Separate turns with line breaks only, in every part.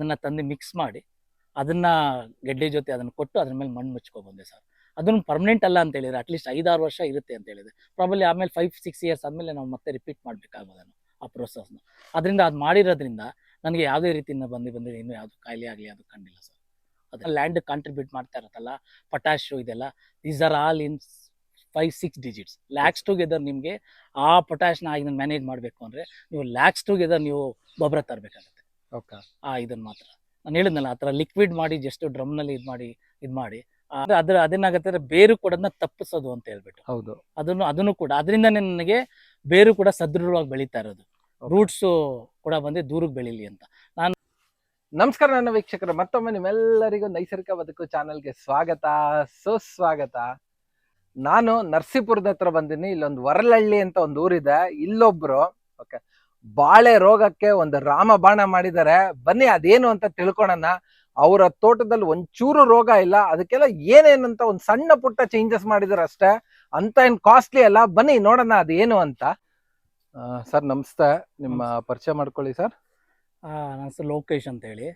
ಅದನ್ನ ತಂದು ಮಿಕ್ಸ್ ಮಾಡಿ ಅದನ್ನ ಗೆಡ್ಡೆ ಜೊತೆ ಅದನ್ನ ಕೊಟ್ಟು ಅದ್ರ ಮೇಲೆ ಮಣ್ಣು ಮುಚ್ಕೊ ಬಂದೆ ಸರ್. ಅದನ್ನು ಪರ್ಮನೆಂಟ್ ಅಲ್ಲ ಅಂತ ಹೇಳಿದ್ರೆ ಅಟ್ಲೀಸ್ಟ್ ಐದಾರು ವರ್ಷ ಇರುತ್ತೆ ಅಂತ ಹೇಳಿದೆ ಪ್ರಾಬಲಿ ಆಮೇಲೆ ಫೈವ್ ಸಿಕ್ಸ್ ಇಯರ್ಸ್ ಆದಮೇಲೆ ನಾವು ಮತ್ತೆ ರಿಪೀಟ್ ಮಾಡಬೇಕಾಗೋದನ್ನು ಆ ಪ್ರೊಸೆಸ್ನ ಅದರಿಂದ ಅದು ಮಾಡಿರೋದ್ರಿಂದ ನನಗೆ ಯಾವುದೇ ರೀತಿಯಿಂದ ಬಂದು ಬಂದಿದೆ ಇನ್ನೂ ಯಾವುದು ಕಾಯಿಲೆ ಆಗಲಿ ಅದು ಕಂಡಿಲ್ಲ ಸರ್. ಅದು ಲ್ಯಾಂಡ್ ಕಾಂಟ್ರಿಬ್ಯೂಟ್ ಮಾಡ್ತಾ ಇರುತ್ತಲ್ಲ ಪೊಟ್ಯಾಶು ಇದೆಲ್ಲ these are all in five six digits lakhs together ನಿಮಗೆ ಆ ಪೊಟ್ಯಾಶ್ನ ಆಗಿ ಮ್ಯಾನೇಜ್ ಮಾಡಬೇಕು ಅಂದರೆ ನೀವು ಲ್ಯಾಕ್ಸ್ ಟುಗೆದರ್ ನೀವು ಗೊಬ್ಬರ ತರಬೇಕಾಗುತ್ತೆ.
ಓಕೆ.
ಆ ಇದನ್ನ ಮಾತ್ರ. ನಾನು ಹೇಳಿದ್ನಲ್ಲ ಆ ಥರ ಲಿಕ್ವಿಡ್ ಮಾಡಿ ಜಸ್ಟ್ ಡ್ರಮ್ನಲ್ಲಿ ಇದು ಮಾಡಿ ಇದು ಮಾಡಿ. ಅಂದ್ರೆ ಅದ್ರ ಅದೇನಾಗತ್ತೆ ಅಂದ್ರೆ ಬೇರು ಕೂಡ ತಪ್ಪಿಸೋದು ಅಂತ ಹೇಳ್ಬಿಟ್ಟು.
ಹೌದು.
ಅದನ್ನು ಅದನ್ನು ಕೂಡ ಅದರಿಂದ ನನಗೆ ಬೇರು ಕೂಡ ಸದೃಢವಾಗಿ ಬೆಳೀತಾ ಇರೋದು. ರೂಟ್ಸ್ ಕೂಡ ಬಂದು ದೂರಕ್ಕೆ ಬೆಳೀಲಿ ಅಂತ.
ನಾನು ನಮಸ್ಕಾರ ನನ್ನ ವೀಕ್ಷಕರು ಮತ್ತೊಮ್ಮೆ ನಿಮ್ಮೆಲ್ಲರಿಗೂ ನೈಸರ್ಗಿಕ ಬದುಕು ಚಾನಲ್ಗೆ ಸ್ವಾಗತ ಸುಸ್ವಾಗತ. ನಾನು ನರಸೀಪುರದ ಹತ್ರ ಬಂದಿನಿ ಇಲ್ಲೊಂದು ವರಲಹಳ್ಳಿ ಅಂತ ಒಂದು ಊರಿದೆ ಇಲ್ಲೊಬ್ರು ಓಕೆ. ಬಾಳೆ ರೋಗಕ್ಕೆ ಒಂದು ರಾಮಬಾಣ ಮಾಡಿದ್ದಾರೆ. ಬನ್ನಿ ಅದೇನು ಅಂತ ತಿಳ್ಕೊಳಣ. ಅವರ ತೋಟದಲ್ಲಿ ಒಂಚೂರು ರೋಗ ಇಲ್ಲ. ಅದಕ್ಕೆಲ್ಲ ಏನೇನಂತ ಒಂದು ಸಣ್ಣ ಪುಟ್ಟ ಚೇಂಜಸ್ ಮಾಡಿದಾರೆ ಅಷ್ಟೇ. ಅಂತ ಏನ್ ಕಾಸ್ಟ್ಲಿ ಅಲ್ಲ. ಬನ್ನಿ ನೋಡೋಣ ಅದೇನು ಅಂತ. ಸರ್ ನಮಸ್ತೆ. ನಿಮ್ಮ ಪರಿಚಯ ಮಾಡ್ಕೊಳ್ಳಿ ಸರ್.
ನನ್ನ ಹೆಸರು ಲೋಕೇಶ್ ಅಂತ ಹೇಳಿ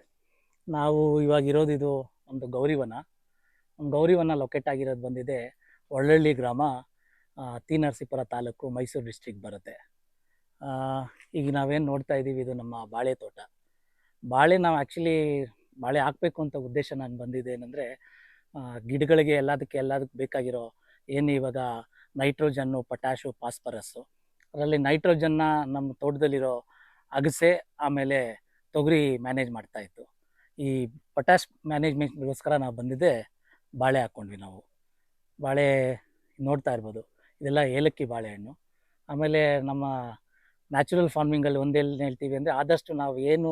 ನಾವು ಇವಾಗ ಇರೋದು ಇದು ಒಂದು ಗೌರಿವನ. ಒಂದು ಗೌರಿವನ ಲೊಕೇಟ್ ಆಗಿರೋದು ಬಂದಿದೆ ಒಳ್ಳಳ್ಳಿ ಗ್ರಾಮ ತೀನರಸೀಪುರ ತಾಲೂಕು ಮೈಸೂರು ಡಿಸ್ಟ್ರಿಕ್ಟ್ ಬರುತ್ತೆ. ಈಗ ನಾವೇನು ನೋಡ್ತಾ ಇದ್ದೀವಿ ಇದು ನಮ್ಮ ಬಾಳೆ ತೋಟ. ಬಾಳೆ ನಾವು ಆ್ಯಕ್ಚುಲಿ ಬಾಳೆ ಹಾಕಬೇಕು ಅಂತ ಉದ್ದೇಶ ನಾನು ಬಂದಿದೆ ಏನಂದರೆ ಗಿಡಗಳಿಗೆ ಎಲ್ಲದಕ್ಕೆ ಎಲ್ಲದಕ್ಕೆ ಬೇಕಾಗಿರೋ ಏನು ಇವಾಗ ನೈಟ್ರೋಜನ್ನು, ಪೊಟ್ಯಾಶು, ಫಾಸ್ಫರಸ್ಸು. ಅದರಲ್ಲಿ ನೈಟ್ರೋಜನ್ನ ನಮ್ಮ ತೋಟದಲ್ಲಿರೋ ಅಗಸೆ ಆಮೇಲೆ ತೊಗರಿ ಮ್ಯಾನೇಜ್ ಮಾಡ್ತಾ ಇತ್ತು. ಈ ಪೊಟ್ಯಾಶ್ ಮ್ಯಾನೇಜ್ಮೆಂಟ್ಗೋಸ್ಕರ ನಾವು ಬಂದಿದ್ದೆ ಬಾಳೆ ಹಾಕ್ಕೊಂಡ್ವಿ ನಾವು. ಬಾಳೆ ನೋಡ್ತಾ ಇರ್ಬೋದು. ಇದೆಲ್ಲ ಏಲಕ್ಕಿ ಬಾಳೆಹಣ್ಣು. ಆಮೇಲೆ ನಮ್ಮ ನ್ಯಾಚುರಲ್ ಫಾರ್ಮಿಂಗಲ್ಲಿ ಒಂದೇ ಹೇಳ್ತೀವಿ ಅಂದರೆ ಆದಷ್ಟು ನಾವು ಏನು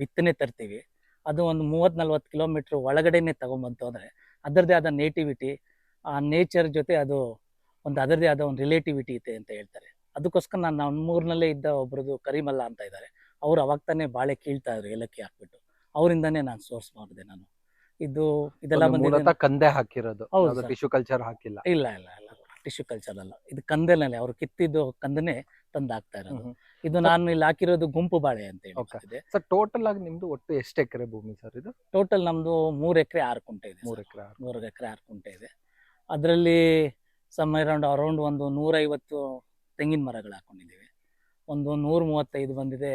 ಬಿತ್ತನೆ ತರ್ತೀವಿ ಅದು ಒಂದು ಮೂವತ್ತು ನಲ್ವತ್ತು ಕಿಲೋಮೀಟ್ರ್ ಒಳಗಡೆನೆ ತೊಗೊಂಬಂತು ಅಂದರೆ ಅದರದೇ ಆದ ನೇಟಿವಿಟಿ ಆ ನೇಚರ್ ಜೊತೆ ಅದು ಒಂದು ಅದರದೇ ಆದ ಒಂದು ರಿಲೇಟಿವಿಟಿ ಇದೆ ಅಂತ ಹೇಳ್ತಾರೆ. ಅದಕ್ಕೋಸ್ಕರ ನಾನು ನಮ್ಮೂರಿನಲ್ಲೇ ಇದ್ದ ಒಬ್ರದ್ದು ಕರಿಮಲ್ಲ ಅಂತ ಇದ್ದಾರೆ ಅವ್ರು ಅವಾಗ ತಾನೇ ಬಾಳೆ ಕೀಳ್ತಾ ಇದ್ರು ಏಲಕ್ಕಿ ಹಾಕ್ಬಿಟ್ಟು ಅವರಿಂದನೇ ನಾನು ಸೋರ್ಸ್ ಮಾಡಿದೆ ನಾನು. ಇದು ಇದೆಲ್ಲ
ಕಂದೆ ಹಾಕಿರೋದು. ಟಿಶ್ಯೂ ಕಲ್ಚರ್ ಹಾಕಿಲ್ಲ.
ಇಲ್ಲ ಇಲ್ಲ. ಟಿಶ್ಯೂ ಕಲ್ಚರ್ ಅಲ್ಲ. ಇದು ಕಂದೆನಲ್ಲಿ ಅವ್ರು ಕಿತ್ತಿದ್ದು ಕಂದನೆ ತಂದು ಹಾಕ್ತಾ ಇರೋದು ಇದು ನಾನು ಇಲ್ಲಿ ಹಾಕಿರೋದು ಗುಂಪು ಬಾಳೆ ಅಂತ. ಹೇಳಿದೆ
ಸರ್ ಟೋಟಲ್ ಆಗಿ ನಿಮ್ದು ಒಟ್ಟು ಎಷ್ಟು ಎಕರೆ ಭೂಮಿ ಸರ್ ಇದು?
ಟೋಟಲ್ ನಮ್ದು ಮೂರು ಎಕರೆ ಆರು ಕುಂಟೆ ಇದೆ
ಮೂರು. ಎಕರೆ
ಮೂರು ಎಕರೆ ಆರು ಕುಂಟೆ ಇದೆ. ಅದರಲ್ಲಿ ಸಮ್ ಅರೌಂಡ್ ಅರೌಂಡ್ ಒಂದು ನೂರೈವತ್ತು ತೆಂಗಿನ ಮರಗಳು ಹಾಕೊಂಡಿದ್ದೀವಿ. ಒಂದು ನೂರ ಮೂವತ್ತೈದು ಬಂದಿದೆ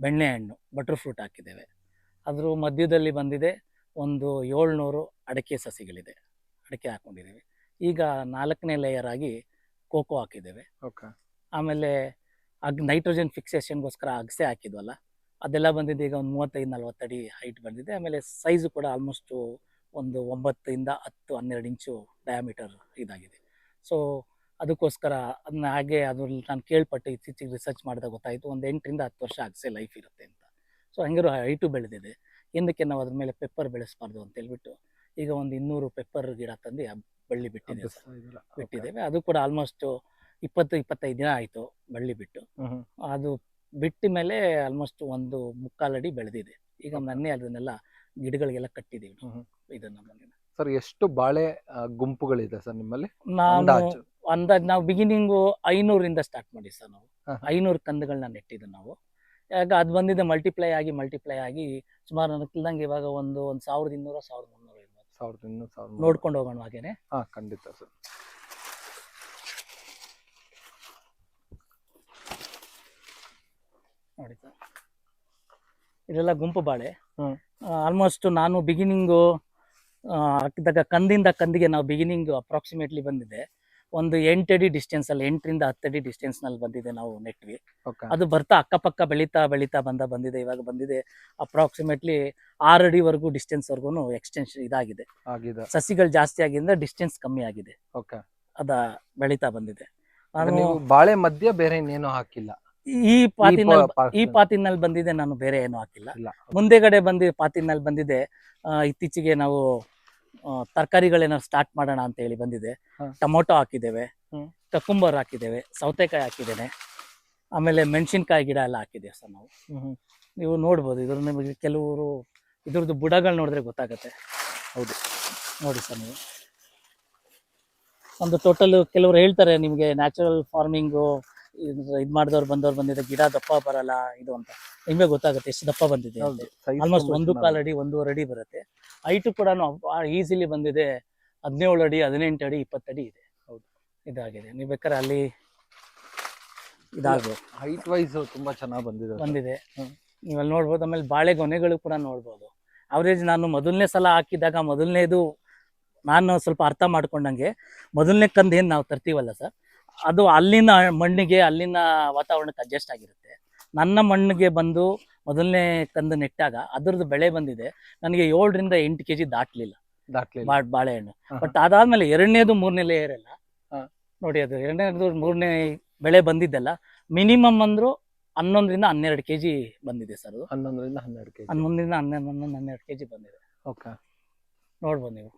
ಬೆಣ್ಣೆಹಣ್ಣು ಬಟರ್ ಫ್ರೂಟ್ ಹಾಕಿದ್ದೇವೆ. ಅದ್ರ ಮಧ್ಯದಲ್ಲಿ ಬಂದಿದೆ ಒಂದು ಏಳ್ನೂರು ಅಡಿಕೆ ಸಸಿಗಳಿದೆ. ಅಡಿಕೆ ಹಾಕೊಂಡಿದ್ದೀವಿ. ಈಗ ನಾಲ್ಕನೇ ಲೇಯರ್ ಆಗಿ ಕೋಕೋ ಹಾಕಿದ್ದೇವೆ.
ಓಕೆ
ಆಮೇಲೆ ಅಗ್ ನೈಟ್ರೋಜನ್ ಫಿಕ್ಸೇಷನ್ಗೋಸ್ಕರ ಅಗಸೆ ಹಾಕಿದ್ವಲ್ಲ ಅದೆಲ್ಲ ಬಂದಿದ್ದು ಈಗ ಒಂದು ಮೂವತ್ತೈದು ನಲ್ವತ್ತು ಅಡಿ ಹೈಟ್ ಬಂದಿದೆ ಆಮೇಲೆ ಸೈಜು ಕೂಡ ಆಲ್ಮೋಸ್ಟು ಒಂದು ಒಂಬತ್ತರಿಂದ ಹತ್ತು ಹನ್ನೆರಡು ಇಂಚು ಡಯಾಮೀಟರ್ ಇದಾಗಿದೆ. ಸೊ ಅದಕ್ಕೋಸ್ಕರ ಅದನ್ನ ಹಾಗೆ ಅದ್ರಲ್ಲಿ ನಾನು ಕೇಳ್ಪಟ್ಟು ಇತ್ತೀಚೆಗೆ ರಿಸರ್ಚ್ ಮಾಡಿದಾಗ ಗೊತ್ತಾಯಿತು ಒಂದು ಎಂಟರಿಂದ ಹತ್ತು ವರ್ಷ ಅಗಸೆ ಲೈಫ್ ಇರುತ್ತೆ ಅಂತ. ಸೊ ಹಂಗಿರೋ ಹೈಟು ಬೆಳೆದಿದೆ. ಎಂದಕ್ಕೆ ನಾವು ಅದ್ರ ಮೇಲೆ ಪೆಪ್ಪರ್ ಬೆಳೆಸಬಾರ್ದು ಅಂತ ಹೇಳ್ಬಿಟ್ಟು ಈಗ ಒಂದು ಇನ್ನೂರು ಪೆಪ್ಪರ್ ಗಿಡ ತಂದು ಬಳ್ಳಿ ಬಿಟ್ಟಿದೆ ಸರ್ ಬಿಟ್ಟಿದ್ದೇವೆ. ಅದು ಕೂಡ ಆಲ್ಮೋಸ್ಟ್ ಇಪ್ಪತ್ತು ಇಪ್ಪತ್ತೈದು ದಿನ ಆಯಿತು ಬಳ್ಳಿ ಬಿಟ್ಟು. ಅದು ಬಿಟ್ಟ ಮೇಲೆ ಆಲ್ಮೋಸ್ಟ್ ಒಂದು ಮುಕ್ಕಾಲಡಿ ಬೆಳೆದಿದೆ. ಈಗ ಮೊನ್ನೆ ಅದನ್ನೆಲ್ಲ ಗಿಡಗಳಿಗೆಲ್ಲ ಕಟ್ಟಿದ್ದೀವಿ ನಾವು. ಇದನ್ನ ಮನೆನ.
ಸರ್ ಎಷ್ಟು ಬಾಳೆ ಗುಂಪುಗಳಿದೆ ಸರ್ ನಿಮ್ಮಲ್ಲಿ?
ನಾನು
ಅಂದಾಜು.
ನಾವು ಬಿಗಿನಿಂಗು ಐನೂರಿಂದ ಸ್ಟಾರ್ಟ್ ಮಾಡಿ ಸರ್ ನಾವು. ಐನೂರು ಕಂದುಗಳನ್ನ ನೆಟ್ಟಿದ್ದು ನಾವು. ಯಾಕೆ ಅದು ಬಂದಿದೆ ಮಲ್ಟಿಪ್ಲೈ ಆಗಿ ಮಲ್ಟಿಪ್ಲೈ ಆಗಿ ಸುಮಾರು ನನಗೆ ಇವಾಗ ಒಂದು ಒಂದು ಸಾವಿರದ ಇನ್ನೂರ ಸಾವಿರದ
ಸಾವಿರದ ಇನ್ನೂರು ಸಾವಿರ
ನೋಡ್ಕೊಂಡು ಹೋಗೋಣ ಹಾಗೇನೆ?
ಹಾ ಖಂಡಿತ ಸರ್.
ನೋಡಿ ಸರ್. ಇದೆಲ್ಲ ಗುಂಪು ಬಾಳೆ.
ಹ್ಮ್.
ಆಲ್ಮೋಸ್ಟ್ ನಾನು ಬಿಗಿನಿಂಗು ಹಾಕಿದಾಗ ಕಂದಿಂದ ಕಂದಿಗೆ ನಾವು ಬಿಗಿನಿಂಗ್ ಅಪ್ರಾಕ್ಸಿಮೇಟ್ಲಿ ಬಂದಿದೆ. ಒಂದು ಎಂಟಡಿ ಡಿಸ್ಟೆನ್ಸ್ ಅಲ್ಲಿ ಎಂಟರಿಂದ ಹತ್ತಡಿ ಡಿಸ್ಟೆನ್ಸ್ನಲ್ಲಿ ಬಂದಿದೆ ನಾವು ನೆಟ್ವಿ ಅದು ಬರ್ತಾ ಅಕ್ಕಪಕ್ಕ ಬೆಳೀತಾ ಬೆಳೀತಾ ಬಂದ ಬಂದಿದೆ ಇವಾಗ ಬಂದಿದೆ. ಅಪ್ರಾಕ್ಸಿಮೇಟ್ಲಿ ಆರು ಅಡಿವರೆಗೂ ಡಿಸ್ಟೆನ್ಸ್ ವರ್ಗು ಎಕ್ಸ್ಟೆನ್ಷನ್ ಇದಾಗಿದೆ. ಸಸಿಗಳು ಜಾಸ್ತಿ ಆಗಿಂದ ಡಿಸ್ಟೆನ್ಸ್ ಕಮ್ಮಿ ಆಗಿದೆ.
ಓಕೆ
ಅದ ಬೆಳೀತಾ ಬಂದಿದೆ.
ಬಾಳೆ ಮಧ್ಯ ಬೇರೆ ಇನ್ನೇನು ಹಾಕಿಲ್ಲ.
ಈ ಪಾತಿನಲ್ಲಿ ಈ ಪಾತಿನಲ್ಲಿ. ಬಂದಿದೆ ನಾನು ಬೇರೆ ಏನೂ ಹಾಕಿಲ್ಲ. ಮುಂದೆಗಡೆ ಬಂದಿ ಪಾತಿನಲ್ಲಿ ಬಂದಿದೆ. ಇತ್ತೀಚೆಗೆ ನಾವು ತರಕಾರಿಗಳೇನಾದ್ರು ಸ್ಟಾರ್ಟ್ ಮಾಡೋಣ ಅಂತ ಹೇಳಿ ಬಂದಿದೆ. ಟೊಮೊಟೊ ಹಾಕಿದ್ದೇವೆ. ಕಕ್ಕುಂಬರ್ ಹಾಕಿದ್ದೇವೆ. ಸೌತೆಕಾಯಿ ಹಾಕಿದ್ದೇನೆ. ಆಮೇಲೆ ಮೆಣಸಿನ್ಕಾಯಿ ಗಿಡ ಎಲ್ಲ ಹಾಕಿದ್ದೇವೆ ಸರ್ ನಾವು. ನೀವು ನೋಡ್ಬೋದು ಇದ್ರ ನಿಮಗೆ ಕೆಲವರು ಇದ್ರದ್ದು ಬುಡಗಳು ನೋಡಿದ್ರೆ ಗೊತ್ತಾಗತ್ತೆ. ಹೌದು. ನೋಡಿ ಸರ್ ನೀವು. ಒಂದು ಟೋಟಲ್ ಕೆಲವರು ಹೇಳ್ತಾರೆ ನಿಮಗೆ ನ್ಯಾಚುರಲ್ ಫಾರ್ಮಿಂಗು ಇದು ಮಾಡಿದವ್ರು ಬಂದವ್ರು ಬಂದಿದ್ದ ಗಿಡ ದಪ್ಪ ಬರಲ್ಲ ಇದು ಅಂತ. ನಿಮಗೆ ಗೊತ್ತಾಗುತ್ತೆ ಎಷ್ಟು ದಪ್ಪ ಬಂದಿದೆ ಆಲ್ಮೋಸ್ಟ್ ಒಂದು ಕಾಲ್ ಅಡಿ ಒಂದೂವರೆ ಅಡಿ ಬರುತ್ತೆ. ಹೈಟು ಕೂಡ ಈಸಿಲಿ ಬಂದಿದೆ. ಹದಿನೇಳು ಅಡಿ ಹದಿನೆಂಟು ಅಡಿ ಇಪ್ಪತ್ತಡಿ ಇದೆ.
ಹೌದು.
ಇದಾಗಿದೆ. ನೀವು ಬೇಕಾದ್ರೆ ಅಲ್ಲಿ ಇದಾಗಿದೆ
ಹೈಟ್ ವೈಸ್ ತುಂಬಾ ಚೆನ್ನಾಗಿ ಬಂದಿದೆ.
ಬಂದಿದೆ.
ನೀವಲ್ಲಿ
ನೀವು ಅಲ್ಲಿ ನೋಡ್ಬೋದು ಆಮೇಲೆ ಬಾಳೆ ಗೊನೆಗಳು ಕೂಡ ನೋಡ್ಬೋದು. ಅವರೇಜ್ ನಾನು ಮೊದಲನೇ ಸಲ ಹಾಕಿದಾಗ ಮೊದಲನೇದು ನಾನು ಸ್ವಲ್ಪ ಅರ್ಥ ಮಾಡ್ಕೊಂಡಂಗೆ ಮೊದಲನೇ ಕಂದು ಏನು ನಾವು ತರ್ತೀವಲ್ಲ ಸರ್? ಅದು ಅಲ್ಲಿನ ಮಣ್ಣಿಗೆ ಅಲ್ಲಿನ ವಾತಾವರಣಕ್ಕೆ ಅಡ್ಜಸ್ಟ್ ಆಗಿರುತ್ತೆ. ನನ್ನ ಮಣ್ಣಿಗೆ ಬಂದು ಮೊದಲನೇ ಕಂದು ನೆಟ್ಟಾಗ ಅದ್ರದ್ದು ಬೆಳೆ ಬಂದಿದೆ. ನನಗೆ ಏಳರಿಂದ ಎಂಟು ಕೆ ಜಿ ದಾಟ್ಲಿಲ್ಲ. ಬಾಳೆಹಣ್ಣು. ಬಟ್ ಅದಾದ್ಮೇಲೆ ಎರಡನೇದು ಮೂರನೇ ಲೇಯರ್ ಎಲ್ಲ ನೋಡಿ ಅದು ಎರಡನೇದು ಮೂರನೇ ಬೆಳೆ ಬಂದಿದ್ದೆಲ್ಲ ಮಿನಿಮಮ್ ಅಂದ್ರು ಹನ್ನೊಂದರಿಂದ ಹನ್ನೆರಡು ಕೆ ಜಿ ಬಂದಿದೆ ಸರ್ ಅದು.
ಹನ್ನೊಂದರಿಂದ ಹನ್ನೆರಡು ಕೆಜಿ.
ಹನ್ನೊಂದರಿಂದ ಹನ್ನೆರಡು ಹನ್ನೊಂದು ಹನ್ನೆರಡು ಕೆ ಜಿ ಬಂದಿದೆ.
ಓಕೆ.
ನೋಡ್ಬೋದು ನೀವು.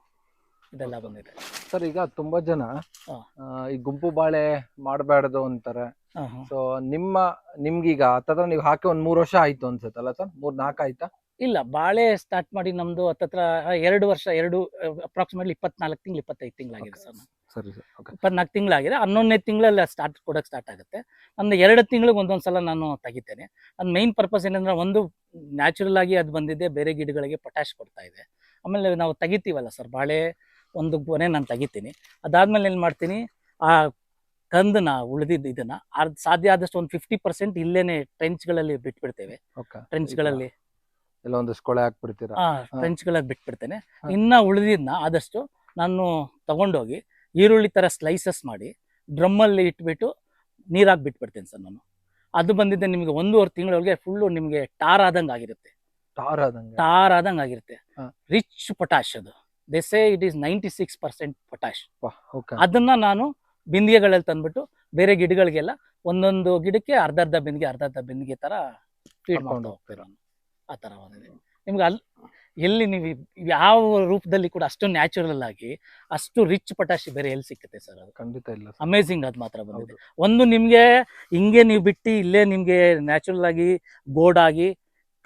ಇದೆಲ್ಲ ಬಂದಿದೆ.
ಸರ್ ಈಗ ತುಂಬಾ ಜನ
ಹಾ.
ಆ, ಈ ಗುಂಪು ಬಾಳೆ ಮಾಡಬಾರ್ದು ಅಂತಾರೆ.
ಹಾ, ಹಾ.
ಸೊ ನಿಮ್ಮ ನಿಮ್ಗೀಗ ಹತ್ತತ್ರ ನೀವು ಹಾಕಿ ಒಂದ್ ಮೂರ್ ವರ್ಷ ಆಯ್ತು ಅನ್ಸುತ್ತಲ್ಲ ಸರ್? ಮೂರ್ ನಾಲ್ಕು ಆಯ್ತಾ?
ಇಲ್ಲ ಬಾಳೆ ಸ್ಟಾರ್ಟ್ ಮಾಡಿ ನಮ್ದು ಹತ್ತತ್ರ ಎರಡು ವರ್ಷ ಎರಡು ಅಪ್ರಾಕ್ಸಿಮೇಟ್ಲಿ ಇಪ್ಪತ್ನಾಲ್ಕು ತಿಂಗಳು ಇಪ್ಪತ್ತೈದು ತಿಂಗಳಾಗಿದೆ
Okay.
ಸರ್
ಸರಿ ಸರ್. ಓಕೆ
ಇಪ್ಪತ್ನಾಲ್ಕು ತಿಂಗಳಾಗಿದೆ ಹನ್ನೊಂದನೇ ತಿಂಗಳಲ್ಲಿ ಸ್ಟಾರ್ಟ್ ಕೊಡಕ್ಕೆ ಸ್ಟಾರ್ಟ್ ಆಗುತ್ತೆ. ಅಂದ್ರೆ ಎರಡು ತಿಂಗಳಿಗೆ ಒಂದೊಂದು ಸಲ ನಾನು ತೆಗಿತೇನೆ. ನನ್ನ ಮೈನ್ ಪರ್ಪಸ್ ಏನಂದ್ರೆ ಒಂದು ನ್ಯಾಚುರಲ್ ಆಗಿ ಅದು ಬಂದಿದೆ ಬೇರೆ ಗಿಡಗಳಿಗೆ ಪೊಟ್ಯಾಶ್ ಕೊಡ್ತಾ ಇದೆ. ಆಮೇಲೆ ನಾವು ತೆಗಿತೀವಲ್ಲ ಸರ್ ಬಾಳೆ ಒಂದು ಗೊನೆ ನಾನು ತೆಗಿತೀನಿ. ಅದಾದ್ಮೇಲೆ ಏನು ಮಾಡ್ತೀನಿ ಆ ಕಂದನ ಉಳಿದಿದ್ದ ಇದನ್ನ ಸಾಧ್ಯ ಆದಷ್ಟು ಒಂದು ಫಿಫ್ಟಿ ಪರ್ಸೆಂಟ್ ಇಲ್ಲೇನೆ ಟ್ರೆಂಚ್ಗಳಲ್ಲಿ ಬಿಟ್ಬಿಡ್ತೇವೆ.
ಓಕೆ.
ಟ್ರೆಂಚ್ಗಳಲ್ಲಿ
ಎಲ್ಲ ಒಂದಿಷ್ಟು ಕೊಳೆ ಹಾಕ್ಬಿಡ್ತೀರಾ?
ಟ್ರೆಂಚ್ಗಳಲ್ಲಿ ಬಿಟ್ಬಿಡ್ತೇನೆ. ಇನ್ನ ಉಳಿದಿದ್ನ ಆದಷ್ಟು ನಾನು ತಗೊಂಡೋಗಿ ಈರುಳ್ಳಿ ತರ ಸ್ಲೈಸಸ್ ಮಾಡಿ ಡ್ರಮ್ಮಲ್ಲಿ ಇಟ್ಬಿಟ್ಟು ನೀರಾಗಿ ಬಿಟ್ಬಿಡ್ತೇನೆ ಸರ್ ನಾನು. ಅದು ಬಂದಿದ್ದೆ ನಿಮಗೆ ಒಂದೂವರೆ ತಿಂಗಳೊಳಗೆ ಫುಲ್ಲು ನಿಮಗೆ ಟಾರ್ ಆದಂಗೆ ಆಗಿರುತ್ತೆ.
ಟಾರ್ ಆದಂಗೆ?
ಟಾರ್ ಆದಂಗೆ ಆಗಿರುತ್ತೆ. ರಿಚ್ ಪೊಟ್ಯಾಶ್ ಅದು. ದೆಸೆ it is ninety six percent potash ಅದನ್ನ ನಾನು ಬಿಂದಿಗೆಗಳಲ್ಲಿ ತಂದ್ಬಿಟ್ಟು ಬೇರೆ ಗಿಡಗಳಿಗೆಲ್ಲ ಒಂದೊಂದು ಗಿಡಕ್ಕೆ ಅರ್ಧ ಅರ್ಧ ಬಿಂದಿಗೆ ಅರ್ಧ ಅರ್ಧ ಬಿಂದಿಗೆ ತರ ಫೀಡ್
ಹೋಗ್ತಿರೋನು
ಮಾಡ್ಕೊಂಡು ಹೋಗ್ತೀರ ಆ ತರ ನಿಮ್ಗೆ ಅಲ್ಲಿ ಎಲ್ಲಿ ನೀವು ಯಾವ ರೂಪದಲ್ಲಿ ಕೂಡ ಅಷ್ಟು ನ್ಯಾಚುರಲ್ ಆಗಿ ಅಷ್ಟು ರಿಚ್ ಪೊಟ್ಯಾಶ್ ಬೇರೆ ಎಲ್ಲಿ ಸಿಕ್ಕುತ್ತೆ ಸರ್ ಅದು?
ಖಂಡಿತ ಇಲ್ಲ
ಅಮೇಝಿಂಗ್ ಅದು ಮಾತ್ರ ಬಂದಿದೆ. ಒಂದು ನಿಮಗೆ ಹಿಂಗೆ ನೀವು ಬಿಟ್ಟು ಇಲ್ಲೇ ನಿಮಗೆ ನ್ಯಾಚುರಲ್ ಆಗಿ ಗೋಡಾಗಿ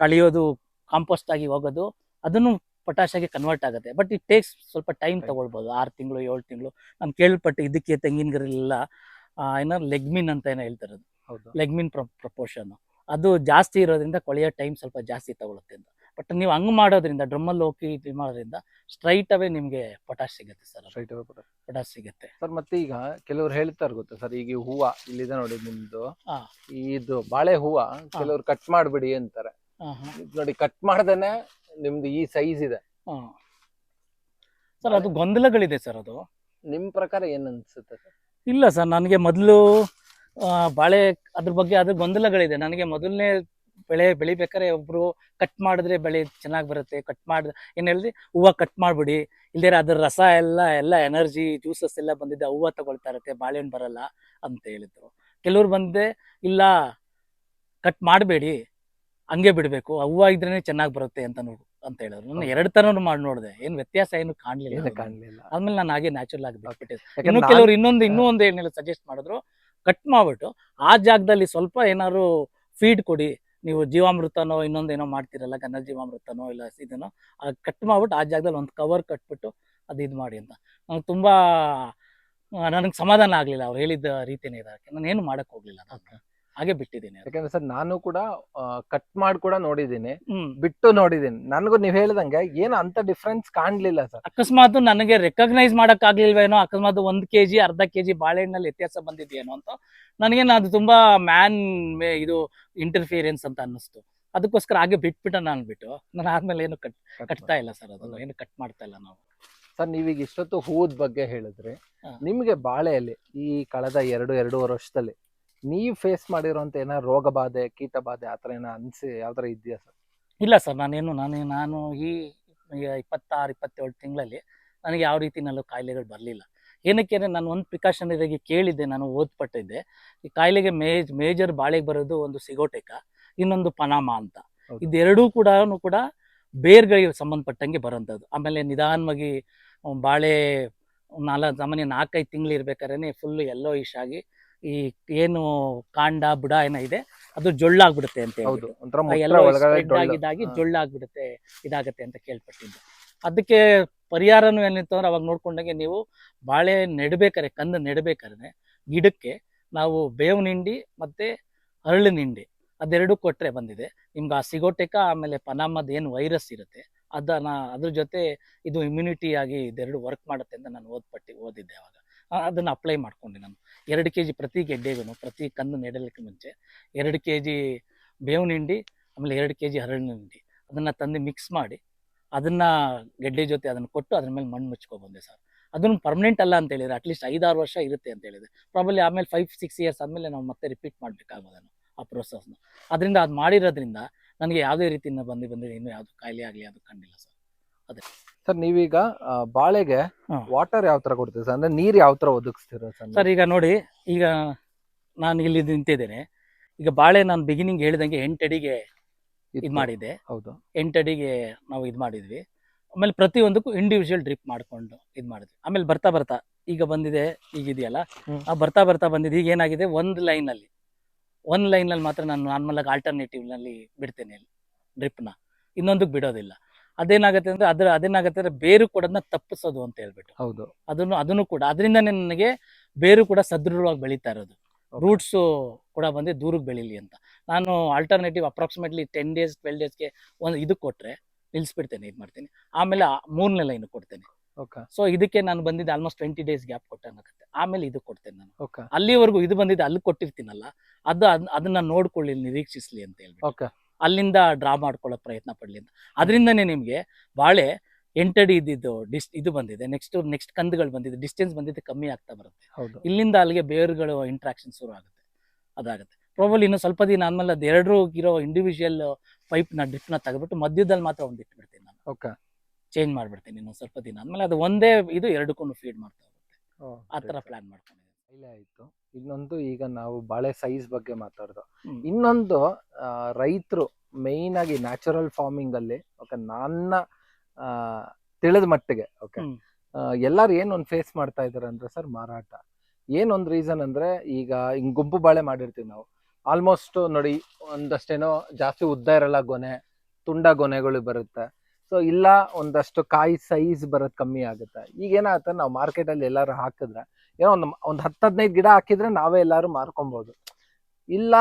ಕಳಿಯೋದು ಕಾಂಪೋಸ್ಟ್ ಆಗಿ ಹೋಗೋದು ಅದನ್ನು ಪೊಟ್ಯಾಶ್ ಆಗಿ ಕನ್ವರ್ಟ್ ಆಗುತ್ತೆ. ಬಟ್ ಇಟ್ ಟೇಕ್ಸ್ ಸ್ವಲ್ಪ ಟೈಮ್. ತಗೊಳ್ಬೋದು. ಆರು ತಿಂಗಳು ಏಳು ತಿಂಗಳು. ನಾನು ಕೇಳ್ಪಟ್ಟೆ ಇದಕ್ಕೆ ತೆಂಗಿನ ಗರಿಲ್ಲ ಏನೋ ಲೆಗ್ಮಿನ್ ಅಂತ ಏನೋ ಹೇಳ್ತಾರೆ ಲೆಗ್ಮಿನ್ ಪ್ರಪೋರ್ಷನ್ ಅದು ಜಾಸ್ತಿ ಇರೋದ್ರಿಂದ ಕೊಳೆಯೋ ಟೈಮ್ ಸ್ವಲ್ಪ ಜಾಸ್ತಿ ತಗೊಳುತ್ತೆ ಅಂತ. ಬಟ್ ನೀವು ಹಂಗ್ ಮಾಡೋದ್ರಿಂದ ಡ್ರಮ್ಮಲ್ಲಿ ಹೋಗಿ ಇದು ಮಾಡೋದ್ರಿಂದ ಸ್ಟ್ರೈಟ್ ಅವೇ ನಿಮಗೆ ಪೊಟ್ಯಾಶ್ ಸಿಗುತ್ತೆ ಸರ್
ಸ್ಟ್ರೈಟ್ ಅವೇ
ಪೊಟ್ಯಾಶ್ ಸಿಗುತ್ತೆ.
ಸರ್ ಮತ್ತೆ ಈಗ ಕೆಲವ್ರು ಹೇಳ್ತಾರೆ ಗೊತ್ತಾ ಸರ್ ಈಗ ಹೂವು ಇಲ್ಲಿದೆ ನೋಡಿ ನಿಮ್ದು. ಇದು ಬಾಳೆ ಹೂವ ಕೆಲವ್ರು ಕಟ್ ಮಾಡ್ಬಿಡಿ ಅಂತಾರೆ. ನೋಡಿ ಕಟ್ ಮಾಡ್ದೇನೆ ನಿಮ್ದು ಈ ಸೈಜ್ ಇದೆ.
ಸರ್ ಅದು ಗೊಂದಲಗಳಿದೆ ಸರ್ ಅದು.
ನಿಮ್ ಪ್ರಕಾರ ಏನು ಅನ್ಸುತ್ತೆ ಸರ್?
ಇಲ್ಲ ಸರ್ ನನಗೆ ಮೊದಲು ಬಾಳೆ ಅದ್ರ ಬಗ್ಗೆ ಅದ್ರ ಗೊಂದಲಗಳಿದೆ. ನನಗೆ ಮೊದಲನೇ ಬೆಳೆ ಬೆಳಿಬೇಕಾದ್ರೆ ಒಬ್ರು ಕಟ್ ಮಾಡಿದ್ರೆ ಬೆಳೆ ಚೆನ್ನಾಗಿ ಬರುತ್ತೆ ಕಟ್ ಮಾಡಿದ್ರೆ ಏನು ಹೇಳಿದ್ರಿ ಹೂವು ಕಟ್ ಮಾಡ್ಬಿಡಿ. ಇಲ್ದೇ ಅದ್ರ ರಸ ಎಲ್ಲ ಎಲ್ಲ ಎನರ್ಜಿ ಜ್ಯೂಸಸ್ ಎಲ್ಲ ಬಂದಿದ್ದೆ ಹೂವು ತಗೊಳ್ತಾ ಇರುತ್ತೆ ಬಾಳೆಹಣ್ಣು ಬರಲ್ಲ ಅಂತ ಹೇಳಿದ್ರು. ಕೆಲವ್ರು ಬಂದೆ ಇಲ್ಲ ಕಟ್ ಮಾಡಬೇಡಿ ಹಂಗೆ ಬಿಡಬೇಕು ಹೂವು ಇದ್ರೇನೆ ಚೆನ್ನಾಗಿ ಬರುತ್ತೆ ಅಂತ ನೋಡು. ಅಂತ ಹೇಳಿದ್ರು. ನಾನು ಎರಡು ತರನು ಮಾಡಿ ನೋಡಿದೆ. ಏನು ವ್ಯತ್ಯಾಸ ಏನು ಕಾಣ್ಲಿಲ್ಲ
ಕಾಣ್ಲಿಲ್ಲ.
ಆದ್ಮೇಲೆ ನಾನು ಹಾಗೆ ನ್ಯಾಚುರಲ್ ಆಗಿ ಬಿಟ್ಬಿಟ್ಟೆ.
ಯಾಕಂದ್ರೆ
ಇನ್ನು
ನಾನ್-
ಕೆಲವರು ಇನ್ನೊಂದು ಇನ್ನೂ ಒಂದು ಏನಿಲ್ಲ ಸಜೆಸ್ಟ್ ಮಾಡಿದ್ರು ಕಟ್ ಮಾಡ್ಬಿಟ್ಟು ಆ ಜಾಗದಲ್ಲಿ ಸ್ವಲ್ಪ ಏನಾದ್ರು ಫೀಡ್ ಕೊಡಿ. ನೀವು ಜೀವಾಮೃತನೋ ಇನ್ನೊಂದೇನೋ ಮಾಡ್ತಿರಲ್ಲ ಘನ ಜೀವಾಮೃತನೋ ಇಲ್ಲ ಇದನ್ನೋ ಕಟ್ ಮಾಡ್ಬಿಟ್ಟು ಆ ಜಾಗದಲ್ಲಿ ಒಂದು ಕವರ್ ಕಟ್ಬಿಟ್ಟು ಅದು ಇದು ಮಾಡಿ ಅಂತ. ನಂಗೆ ತುಂಬಾ ನನಗೆ ಸಮಾಧಾನ ಆಗಲಿಲ್ಲ ಅವ್ರು ಹೇಳಿದ ರೀತಿನೇ ಇದಕ್ಕೆ ನಾನು ಏನು ಮಾಡಕ್ ಹೋಗ್ಲಿಲ್ಲ ಅದನ್ನ. ಹಾಗೆ ಬಿಟ್ಟಿದ್ದೀನಿ.
ಯಾಕಂದ್ರೆ ಸರ್ ನಾನು ಕೂಡ ಕಟ್ ಮಾಡಿ ಕೂಡ
ನೋಡಿದ್ದೀನಿ.
ಬಿಟ್ಟು ನೋಡಿದ್ದೀನಿ. ನನಗೂ ನೀವ್ ಹೇಳ್ದಂಗೆ ಏನು ಅಂತ ಡಿಫ್ರೆನ್ಸ್ ಕಾಣ್ಲಿಲ್ಲ ಸರ್.
ಅಕಸ್ಮಾತ್ ನನಗೆ ರೆಕಗ್ನೈಸ್ ಮಾಡಕ್ ಆಗ್ಲಿಲ್ವೇನೋ ಅಕಸ್ಮಾತ್ ಒಂದ್ ಕೆಜಿ ಅರ್ಧ ಕೆಜಿ ಬಾಳೆಹಣ್ಣಲ್ಲಿ ವ್ಯತ್ಯಾಸ ಬಂದಿದೆಯೇನೋ ಅಂತ ನನಗೇನು ಅದು ತುಂಬಾ ಮ್ಯಾನ್ ಇದು ಇಂಟರ್ಫಿಯರೆನ್ಸ್ ಅಂತ ಅನ್ನಿಸ್ತು. ಅದಕ್ಕೋಸ್ಕರ ಹಾಗೆ ಬಿಟ್ಬಿಟ್ಟ ನಾನು ಬಿಟ್ಟು. ನಾನು ಆದ್ಮೇಲೆ ಏನು ಕಟ್ ಕಟ್ತಾ ಇಲ್ಲ ಸರ್ ಅದನ್ನು. ಏನು ಕಟ್ ಮಾಡ್ತಾ ಇಲ್ಲ ನಾವು.
ಸರ್ ನೀವೀಗ ಇಷ್ಟೊತ್ತು ಹೂವದ ಬಗ್ಗೆ ಹೇಳಿದ್ರೆ. ನಿಮ್ಗೆ ಬಾಳೆಯಲ್ಲಿ ಈ ಕಳೆದ ಎರಡು ಎರಡೂವರೆ ವರ್ಷದಲ್ಲಿ ನೀವ್ ಫೇಸ್ ಮಾಡಿರೋಂತ ಏನೋ ರೋಗ ಬಾಧೆ ಕೀಟ ಬಾಧೆ ಆತರ ಏನೋ ಅನ್ಸಿ ಯಾವ್ದಾರ ಇದೆಯಾ ಸರ್?
ಇಲ್ಲ ಸರ್ ನಾನೇನು ನಾನು ನಾನು ಈ ಇಪ್ಪತ್ತಾರು ಇಪ್ಪತ್ತೇಳು ತಿಂಗಳಲ್ಲಿ ನನಗೆ ಯಾವ ರೀತಿ ರೀತಿನಲ್ಲೂ ಕಾಯಿಲೆಗಳು ಬರಲಿಲ್ಲ. ಏನಕ್ಕೆ ಅಂದರೆ ನಾನು ಒಂದು ಪ್ರಿಕಾಷನರಿಗೆ ಕೇಳಿದ್ದೆ ನಾನು ಓದ್ಪಟ್ಟಿದ್ದೆ. ಈ ಕಾಯಿಲೆಗೆ ಮೇಜ್ ಮೇಜರ್ ಬಾಳೆಗೆ ಬರೋದು ಒಂದು ಸಿಗೋಟೆಕ ಇನ್ನೊಂದು ಪನಾಮ ಅಂತ. ಇದೆರಡೂ ಕೂಡ ಕೂಡ ಬೇರ್ಗಳಿಗೆ ಸಂಬಂಧಪಟ್ಟಂಗೆ ಬರೋಂಥದ್ದು. ಆಮೇಲೆ ನಿಧಾನವಾಗಿ ಬಾಳೆ ನಾಲ್ಕು ಸಾಮಾನ್ಯ ನಾಲ್ಕೈದು ತಿಂಗಳು ಇರ್ಬೇಕಾದ್ರೆ ಫುಲ್ ಎಲ್ಲೋ ಇಶ್ ಆಗಿ ಈ ಏನು ಕಾಂಡ ಬುಡ ಏನೋ ಇದೆ ಅದು ಜೊಳ್ಳಾಗ್ಬಿಡುತ್ತೆ ಅಂತ
ಹೌದು. ಒಂಥರ ಒಳಗಡೆ. ಹಾ.
ಜೊಳ್ಳಾಗ್ಬಿಡುತ್ತೆ ಇದಾಗತ್ತೆ ಅಂತ ಕೇಳ್ಪಟ್ಟಿದ್ದೆ ಅದಕ್ಕೆ ಪರಿಹಾರನು ಏನಿತ್ತು ಅಂದ್ರೆ ಅವಾಗ ನೋಡ್ಕೊಂಡಂಗೆ ನೀವು ಬಾಳೆ ನೆಡ್ಬೇಕಾರೆ ಕಂದು ನೆಡ್ಬೇಕಾದ್ರೆ ಗಿಡಕ್ಕೆ ನಾವು ಬೇವು ನಿಂಡಿ ಮತ್ತೆ ಅರಳು ನಿಂಡಿ ಅದೆರಡು ಕೊಟ್ರೆ ಬಂದಿದೆ ನಿಮ್ಗೆ ಆ ಸಿಗೋಟೆಕ ಆಮೇಲೆ ಪನಾಮದ ಏನು ವೈರಸ್ ಇರುತ್ತೆ ಅದನ್ನ ಅದ್ರ ಜೊತೆ ಇದು ಇಮ್ಯುನಿಟಿ ಆಗಿ ಇದೆರಡು ವರ್ಕ್ ಮಾಡುತ್ತೆ ಅಂತ ನಾನು ಓದ್ಪಟ್ಟಿ ಓದಿದ್ದೆ ಅವಾಗ ಆ, ಅದನ್ನ ಅಪ್ಲೈ ಮಾಡ್ಕೊಂಡೆ ನಾನು ಎರಡು ಕೆ ಜಿ ಪ್ರತಿ ಗೆಡ್ಡೆಗೂ ಪ್ರತಿ ಕಂದು ನೆಡಲಿಕ್ಕೆ ಮುಂಚೆ ಎರಡು ಕೆ ಜಿ ಬೇವಿನ ಹಿಂಡಿ, ಆಮೇಲೆ ಎರಡು ಕೆ ಜಿ ಹರಳಿನ ಹಿಂಡಿ. ಅದನ್ನು ತಂದು ಮಿಕ್ಸ್ ಮಾಡಿ ಅದನ್ನು ಗೆಡ್ಡೆ ಜೊತೆ ಅದನ್ನು ಕೊಟ್ಟು ಅದ್ರ ಮೇಲೆ ಮಣ್ಣು ಮುಚ್ಕೊಬಂದೆ ಸರ್. ಅದನ್ನು ಪರ್ಮನೆಂಟ್ ಅಲ್ಲ ಅಂತ ಹೇಳಿದ್ರೆ ಅಟ್ಲೀಸ್ಟ್ ಐದಾರು ವರ್ಷ ಇರುತ್ತೆ ಅಂತ ಹೇಳಿದೆ ಪ್ರಾಬಲಿ ಆಮೇಲೆ ಫೈವ್ ಸಿಕ್ಸ್ ಇಯರ್ಸ್ ಆದಮೇಲೆ ನಾವು ಮತ್ತೆ ರಿಪೀಟ್ ಮಾಡಬೇಕಾಗೋದನ್ನು ಆ ಪ್ರೋಸೆಸ್ನ ಅದರಿಂದ ಅದು ಮಾಡಿರೋದ್ರಿಂದ ನನಗೆ ಯಾವುದೇ ರೀತಿಯಿಂದ ಬಂದು ಬಂದಿದೆ ಇನ್ನೂ ಯಾವುದು ಕಾಯಿಲೆ ಆಗಲಿ ಅದು ಕಂಡಿಲ್ಲ ಸರ್.
ಸರ್ ನೀವೀಗ ಆ, ಬಾಳೆಗೆ. ವಾಟರ್ ಯಾವ ತರ ಕೊಡ್ತೀರಾ ಸರ್? ಅಂದ್ರೆ ನೀರ್ ಯಾವ ತರ ಒದಗಿಸ್ತೀರಾ ಸರ್
ಸರ್ ಈಗ ನೋಡಿ ಈಗ ನಾನು ಇಲ್ಲಿ ನಿಂತಿದ್ದೇನೆ. ಈಗ ಬಾಳೆ ನಾನು ಬಿಗಿನಿಂಗ್ ಹೇಳಿದಂಗೆ ಎಂಟಡಿಗೆ ಇದು ಮಾಡಿದ್ದೆ.
ಹೌದು.
ಎಂಟಡಿಗೆ ನಾವು ಇದು ಮಾಡಿದ್ವಿ. ಆಮೇಲೆ ಪ್ರತಿಯೊಂದಕ್ಕೂ ಇಂಡಿವಿಜುವಲ್ ಡ್ರಿಪ್ ಮಾಡ್ಕೊಂಡು ಇದು ಮಾಡಿದ್ವಿ. ಆಮೇಲೆ ಬರ್ತಾ ಬರ್ತಾ ಈಗ ಬಂದಿದೆ ಈಗ ಇದೆಯಲ್ಲ.
ಹ್ಮ್.
ಆ ಬರ್ತಾ ಬರ್ತಾ ಬಂದಿದೆ ಈಗ ಏನಾಗಿದೆ? ಒಂದು ಲೈನಲ್ಲಿ. ಒಂದು ಲೈನಲ್ಲಿ ಮಾತ್ರ ನಾನು ನಾರ್ಮಲ್ ಆಗಿ ಆಲ್ಟರ್ನೇಟಿವ್ನಲ್ಲಿ ಬಿಡ್ತೇನೆ ಡ್ರಿಪ್ನ ಇನ್ನೊಂದಕ್ಕೆ ಬಿಡೋದಿಲ್ಲ. ಅದೇನಾಗುತ್ತೆ ಅಂದ್ರೆ ಅದ್ರ ಅದೇನಾಗುತ್ತೆ ಅಂದ್ರೆ ಬೇರು ಕೂಡ ತಪ್ಪಿಸೋದು ಅಂತ ಹೇಳ್ಬಿಟ್ಟು.
ಹೌದು.
ಅದನ್ನು ಅದನ್ನು ಕೂಡ ಅದರಿಂದ ನನಗೆ ಬೇರು ಕೂಡ ಸದೃಢವಾಗಿ ಬೆಳೀತಾ ಇರೋದು. ರೂಟ್ಸು ಕೂಡ ಬಂದು ದೂರಕ್ಕೆ ಬೆಳೀಲಿ ಅಂತ. ನಾನು alternative approximately ten days twelve ಡೇಸ್ಗೆ ಒಂದು ಇದು ಕೊಟ್ಟರೆ ನಿಲ್ಲಿಸ್ಬಿಡ್ತೇನೆ ಇದು ಮಾಡ್ತೀನಿ. ಆಮೇಲೆ ಮೂರನೇ ಲೈನ್ ಕೊಡ್ತೇನೆ.
ಓಕೆ.
ಸೊ ಇದಕ್ಕೆ ನಾನು ಬಂದಿದ್ದೆ ಆಲ್ಮೋಸ್ಟ್ ಟ್ವೆಂಟಿ ಡೇಸ್ ಗ್ಯಾಪ್ ಕೊಟ್ಟಂಗಾಗುತ್ತೆ ಆಮೇಲೆ ಇದು ಕೊಡ್ತೇನೆ ನಾನು.
ಓಕೆ.
ಅಲ್ಲಿವರೆಗೂ ಇದು ಬಂದಿದ್ದೆ ಅಲ್ಲಿ ಕೊಟ್ಟಿರ್ತೀನಲ್ಲ ಅದು ಅದ್- ಅದನ್ನ ನೋಡ್ಕೊಳ್ಳಿ ನಿರೀಕ್ಷಿಸ್ಲಿ ಅಂತ ಹೇಳಿ
ಓಕೆ.
ಅಲ್ಲಿಂದ ಡ್ರಾ ಮಾಡ್ಕೊಳ್ಳೋ ಪ್ರಯತ್ನ ಪಡಲಿ ಅಂತ. ಅದರಿಂದನೇ ನಿಮಗೆ ಬಾಳೆ ಎಂಟಡಿ ಇದ್ದಿದ್ದು ಡಿಸ್ ಇದು ಬಂದಿದೆ. ನೆಕ್ಸ್ಟ್ ನೆಕ್ಸ್ಟ್ ಕಂದುಗಳು ಬಂದಿದೆ. ಡಿಸ್ಟೆನ್ಸ್ ಬಂದಿದ್ದು ಕಮ್ಮಿ ಆಗ್ತಾ ಬರುತ್ತೆ.
ಹೌದು.
ಇಲ್ಲಿಂದ ಅಲ್ಲಿಗೆ ಬೇರುಗಳು ಇಂಟ್ರಾಕ್ಷನ್ ಶುರು ಆಗುತ್ತೆ. ಅದಾಗುತ್ತೆ. ಪ್ರಾಬಲ್ ಇನ್ನು ಸ್ವಲ್ಪ ದಿನ ಆದ್ಮೇಲೆ ಅದು ಎರಡು ಇರೋ ಇಂಡಿವಿಜುವಲ್ ಪೈಪ್ನ ನ ತೆಗೆದ್ಬಿಟ್ಟು ಮಧ್ಯದಲ್ಲಿ ಮಾತ್ರ ಒಂದು ಇಟ್ಬಿಡ್ತೀನಿ ನಾನು.
ಓಕೆ.
ಚೇಂಜ್ ಮಾಡ್ಬಿಡ್ತೀನಿ ಇನ್ನೊಂದು ಸ್ವಲ್ಪ ದಿನ ಆದ್ಮೇಲೆ. ಅದು ಒಂದೇ ಇದು ಎರಡಕ್ಕೂ ಫೀಡ್ ಮಾಡ್ತಾ ಹೋಗುತ್ತೆ. ಆ ಥರ ಪ್ಲಾನ್ ಮಾಡ್ಕೊಂಡಿದ್ದೀನಿ.
ಇಲ್ಲ ಆಯ್ತು. ಇನ್ನೊಂದು ಈಗ ನಾವು ಬಾಳೆ ಸೈಜ್ ಬಗ್ಗೆ ಮಾತಾಡ್ದು. ಇನ್ನೊಂದು ರೈತರು ಮೇಯ್ನ್ ಆಗಿ ನ್ಯಾಚುರಲ್ ಫಾರ್ಮಿಂಗ್ ಅಲ್ಲಿ ಓಕೆ ನನ್ನ ತಿಳಿದ ಮಟ್ಟಿಗೆ ಓಕೆ. ಎಲ್ಲಾರು ಏನ್ ಒಂದ್ ಫೇಸ್ ಮಾಡ್ತಾ ಇದಾರೆ ಅಂದ್ರೆ ಸರ್ ಮಾರಾಟ. ಏನೊಂದು ರೀಸನ್ ಅಂದ್ರೆ ಈಗ ಹಿಂಗ್ ಗುಂಪು ಬಾಳೆ ಮಾಡಿರ್ತೀವಿ ನಾವು. ಆಲ್ಮೋಸ್ಟ್ ನೋಡಿ ಒಂದಷ್ಟೇನೋ ಜಾಸ್ತಿ ಉದ್ದ ಇರಲ್ಲ ಗೊನೆ ತುಂಡ ಗೊನೆಗಳು ಬರುತ್ತೆ. ಸೊ ಇಲ್ಲ ಒಂದಷ್ಟು ಕಾಯಿ ಸೈಜ್ ಬರೋದ್ ಕಮ್ಮಿ ಆಗುತ್ತೆ. ಈಗ ಏನಾಗುತ್ತೆ ನಾವು ಮಾರ್ಕೆಟ್ ಅಲ್ಲಿ ಎಲ್ಲಾರು ಹಾಕಿದ್ರೆ ಏನೋ ಒಂದು ಒಂದು ಹತ್ತು ಹದಿನೈದು ಗಿಡ ಹಾಕಿದ್ರೆ ನಾವೇ ಎಲ್ಲರೂ ಮಾರ್ಕೊಬೋದು. ಇಲ್ಲ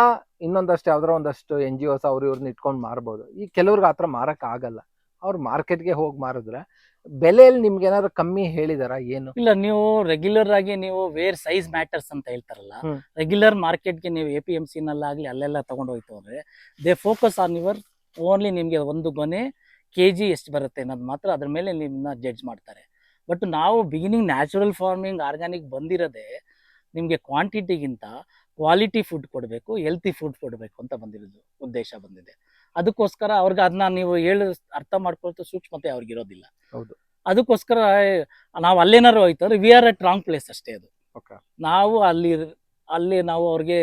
ಇನ್ನೊಂದಷ್ಟು ಯಾವ್ದಾರ ಒಂದಷ್ಟು ಎನ್ ಜಿ ಓಸ್ ಅವ್ರು ಇವ್ರನ್ನ ಇಟ್ಕೊಂಡು ಮಾರ್ಬೋದು. ಈ ಕೆಲವ್ರಿಗೆ ಆ ಥರ ಆಗಲ್ಲ. ಅವ್ರು ಮಾರ್ಕೆಟ್ಗೆ ಹೋಗಿ ಮಾರಿದ್ರೆ ಬೆಲೆಯಲ್ಲಿ ನಿಮ್ಗೆ ಏನಾದ್ರು ಕಮ್ಮಿ ಹೇಳಿದಾರ ಏನು?
ಇಲ್ಲ ನೀವು ರೆಗ್ಯುಲರ್ ಆಗಿ ನೀವು ವೇರ್ ಸೈಜ್ ಮ್ಯಾಟರ್ಸ್ ಅಂತ ಹೇಳ್ತಾರಲ್ಲ. ರೆಗ್ಯುಲರ್ ಮಾರ್ಕೆಟ್ಗೆ ನೀವು ಎ ಪಿ ಎಂ ಸಿನಲ್ಲಾಗಲಿ ಅಲ್ಲೆಲ್ಲ ತಗೊಂಡೋಯ್ತು ಅಂದ್ರೆ they focus on your only ನಿಮಗೆ ಒಂದು ಗೊನೆ ಕೆ ಜಿ ಎಷ್ಟು ಬರುತ್ತೆ ಅನ್ನೋದು ಮಾತ್ರ ಅದ್ರ ಮೇಲೆ ನಿಮ್ಮನ್ನ ಜಡ್ಜ್ ಮಾಡ್ತಾರೆ. ಬಟ್ ನಾವು ಬಿಗಿನಿಂಗ್ ನ್ಯಾಚುರಲ್ ಫಾರ್ಮಿಂಗ್ ಆರ್ಗ್ಯಾನಿಕ್ ಬಂದಿರೋದೇ ನಿಮಗೆ ಕ್ವಾಂಟಿಟಿಗಿಂತ ಕ್ವಾಲಿಟಿ ಫುಡ್ ಕೊಡಬೇಕು ಹೆಲ್ತಿ ಫುಡ್ ಕೊಡಬೇಕು ಅಂತ ಬಂದಿರೋದು ಉದ್ದೇಶ ಬಂದಿದೆ. ಅದಕ್ಕೋಸ್ಕರ ಅವ್ರಿಗೆ ಅದನ್ನ ನೀವು ಹೇಳಿ ಅರ್ಥ ಮಾಡ್ಕೊಳ್ತು ಸೂಕ್ಷ್ಮತೆ ಅವ್ರಿಗೆ ಇರೋದಿಲ್ಲ.
ಹೌದು.
ಅದಕ್ಕೋಸ್ಕರ ನಾವು ಅಲ್ಲೇನಾರು ಹೋಯ್ತಂದ್ರೆ we are at wrong place ಅಷ್ಟೇ ಅದು. ನಾವು ಅಲ್ಲಿ ಅಲ್ಲಿ ನಾವು ಅವ್ರಿಗೆ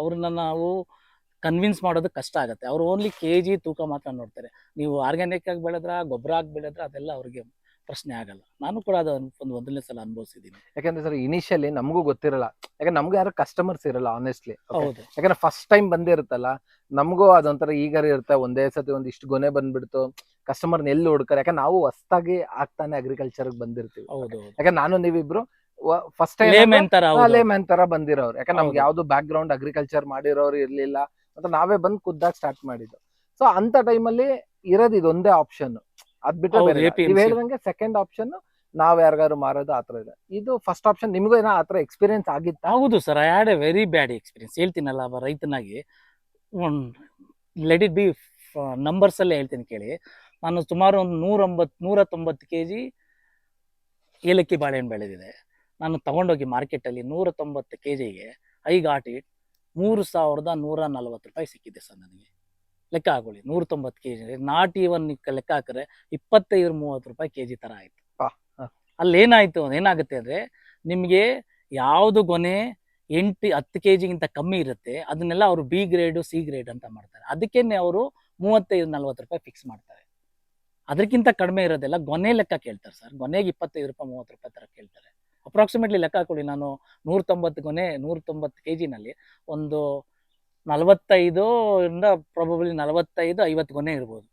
ಅವ್ರನ್ನ ನಾವು ಕನ್ವಿನ್ಸ್ ಮಾಡೋದು ಕಷ್ಟ ಆಗುತ್ತೆ. ಅವ್ರು ಓನ್ಲಿ ಕೆ ಜಿ ತೂಕ ಮಾತ್ರ ನೋಡ್ತಾರೆ. ನೀವು ಆರ್ಗ್ಯಾನಿಕ್ ಆಗಿ ಬೆಳೆದ್ರ ಗೊಬ್ಬರ ಆಗಿ ಬೆಳೆದ್ರ ಅದೆಲ್ಲ ಅವ್ರಿಗೆ ಪ್ರಶ್ನೆ ಆಗಲ್ಲ. ನಾನು ಕೂಡ ಅದು ಒಂದು ಒಂದನೇ ಸಲ ಅನುಭವಿಸಿದ್ದೀನಿ.
ಯಾಕಂದ್ರೆ ಸರ್ ಇನಿಷಿಯಲಿ ನಮಗೂ ಗೊತ್ತಿರಲ್ಲ. ಯಾಕಂದ್ರೆ ನಮ್ಗೆ ಯಾರು ಕಸ್ಟಮರ್ಸ್ ಇರಲ್ಲ ಆನೆಸ್ಟ್ಲಿ
ಹೌದು.
ಯಾಕಂದ್ರೆ ಫಸ್ಟ್ ಟೈಮ್ ಬಂದಿರುತ್ತಲ್ಲ ನಮಗೂ ಅದೊಂಥರ ಈಗಾರ ಇರುತ್ತೆ. ಒಂದೇ ಸತಿ ಒಂದಿಷ್ಟು ಇಷ್ಟು ಗೊನೆ ಬಂದ್ಬಿಡ್ತು. ಕಸ್ಟಮರ್ನ ಎಲ್ಲಿ ಹುಡುಕರ್ ಯಾಕಂದ್ರೆ ನಾವು ಹೊಸ್ತಾಗಿ ಆಗ್ತಾನೆ ಅಗ್ರಿಕಲ್ಚರ್ ಬಂದಿರ್ತೀವಿ.
ಹೌದು
ಯಾಕಂದ್ರೆ ನಾನು ನೀವಿಬ್ರು ಫಸ್ಟ್ ಟೈಮ್. ಲೇಮನ್ ತರ ಬಂದಿರೋರು. ಯಾಕಂದ್ರೆ ನಮ್ಗೆ. ಯಾವ್ದು ಬ್ಯಾಕ್ ಗ್ರೌಂಡ್ ಅಗ್ರಿಕಲ್ಚರ್ ಮಾಡಿರೋರು ಇರ್ಲಿಲ್ಲ ಅಂತ ನಾವೇ ಬಂದ್ ಖುದ್ದಾಗಿ ಸ್ಟಾರ್ಟ್ ಮಾಡಿದ್ದು. ಸೊ ಅಂತ ಟೈಮಲ್ಲಿ ಇರೋದು ಇದೊಂದೇ ಆಪ್ಷನ್ ಅದ್ ಬಿಟ್ಟರೆ ಹೇಳ್ದಂಗೆ ಸೆಕೆಂಡ್ ಆಪ್ಷನ್ ನಾವ್ ಯಾರಿಗಾರು ಮಾರೋದು ಆತರ ಇದೆ. ಇದು ಫಸ್ಟ್ ಆಪ್ಷನ್ ನಿಮ್ಗೂ ಏನೋ ಆತರ ಎಕ್ಸ್ಪೀರಿಯನ್ಸ್ ಆಗಿತ್ತು?
ಹೌದು sir I had a very bad experience ಹೇಳ್ತೀನಲ್ಲ ಅವ ರೈತನಾಗಿ. ಲೆಟ್ ಇಟ್ ಬಿ ನಂಬರ್ಸ್ ಅಲ್ಲೇ ಹೇಳ್ತೀನಿ ಕೇಳಿ. ನಾನು ಸುಮಾರು ಒಂದು ನೂರೊಂಬತ್ತು ನೂರ ತೊಂಬತ್ತು ಕೆ ಜಿ ಏಲಕ್ಕಿ ಬಾಳೆಹಣ್ಣು ಬೆಳೆದಿದೆ. ನಾನು ತಗೊಂಡೋಗಿ ಮಾರ್ಕೆಟಲ್ಲಿ ನೂರ ತೊಂಬತ್ತು ಕೆ ಜಿಗೆ ಐ ಗಾಟ್ ಇಟ್ ಮೂರು ಸಾವಿರದ ನೂರ ನಲ್ವತ್ತು ರೂಪಾಯಿ ಸಿಕ್ಕಿದೆ ಸರ್ ನನಗೆ. ಲೆಕ್ಕ ಹಾಕೊಳ್ಳಿ. ನೂರ ತೊಂಬತ್ತು ಕೆ ಜಿ ನಾಟ್ ಒನ್ ಲೆಕ್ಕ ಹಾಕಿದ್ರೆ ಇಪ್ಪತ್ತೈದು ಮೂವತ್ತು ರೂಪಾಯಿ ಕೆ ಜಿ ಥರ ಆಯಿತು. ಅಲ್ಲಿ ಏನಾಯಿತು ಏನಾಗುತ್ತೆ ಅಂದರೆ ನಿಮಗೆ ಯಾವುದು ಗೊನೆ ಎಂಟು ಹತ್ತು ಕೆ ಜಿಗಿಂತ ಕಮ್ಮಿ ಇರುತ್ತೆ ಅದನ್ನೆಲ್ಲ ಅವರು ಬಿ ಗ್ರೇಡು ಸಿ ಗ್ರೇಡ್ ಅಂತ ಮಾಡ್ತಾರೆ. ಅದಕ್ಕೇನೆ ಅವರು ಮೂವತ್ತೈದು ನಲ್ವತ್ತು ರೂಪಾಯಿ ಫಿಕ್ಸ್ ಮಾಡ್ತಾರೆ. ಅದಕ್ಕಿಂತ ಕಡಿಮೆ ಇರೋದೆಲ್ಲ ಗೊನೆ ಲೆಕ್ಕ ಕೇಳ್ತಾರೆ ಸರ್. ಗೊನೆಗೆ ಇಪ್ಪತ್ತೈದು ರೂಪಾಯಿ ಮೂವತ್ತು ರೂಪಾಯಿ ಥರ ಕೇಳ್ತಾರೆ. ಅಪ್ರಾಕ್ಸಿಮೇಟ್ಲಿ ಲೆಕ್ಕ ಹಾಕೊಳ್ಳಿ. ನಾನು ನೂರ ತೊಂಬತ್ತು ಗೊನೆ ನೂರ ತೊಂಬತ್ತು ಕೆ ಜಿನಲ್ಲಿ ಒಂದು ನಲವತ್ತೈದು ಇಂದ ಪ್ರಾಬಬ್ಲಿ ನಲವತ್ತೈದು ಐವತ್ತು ಗೊನೆ ಇರ್ಬೋದು.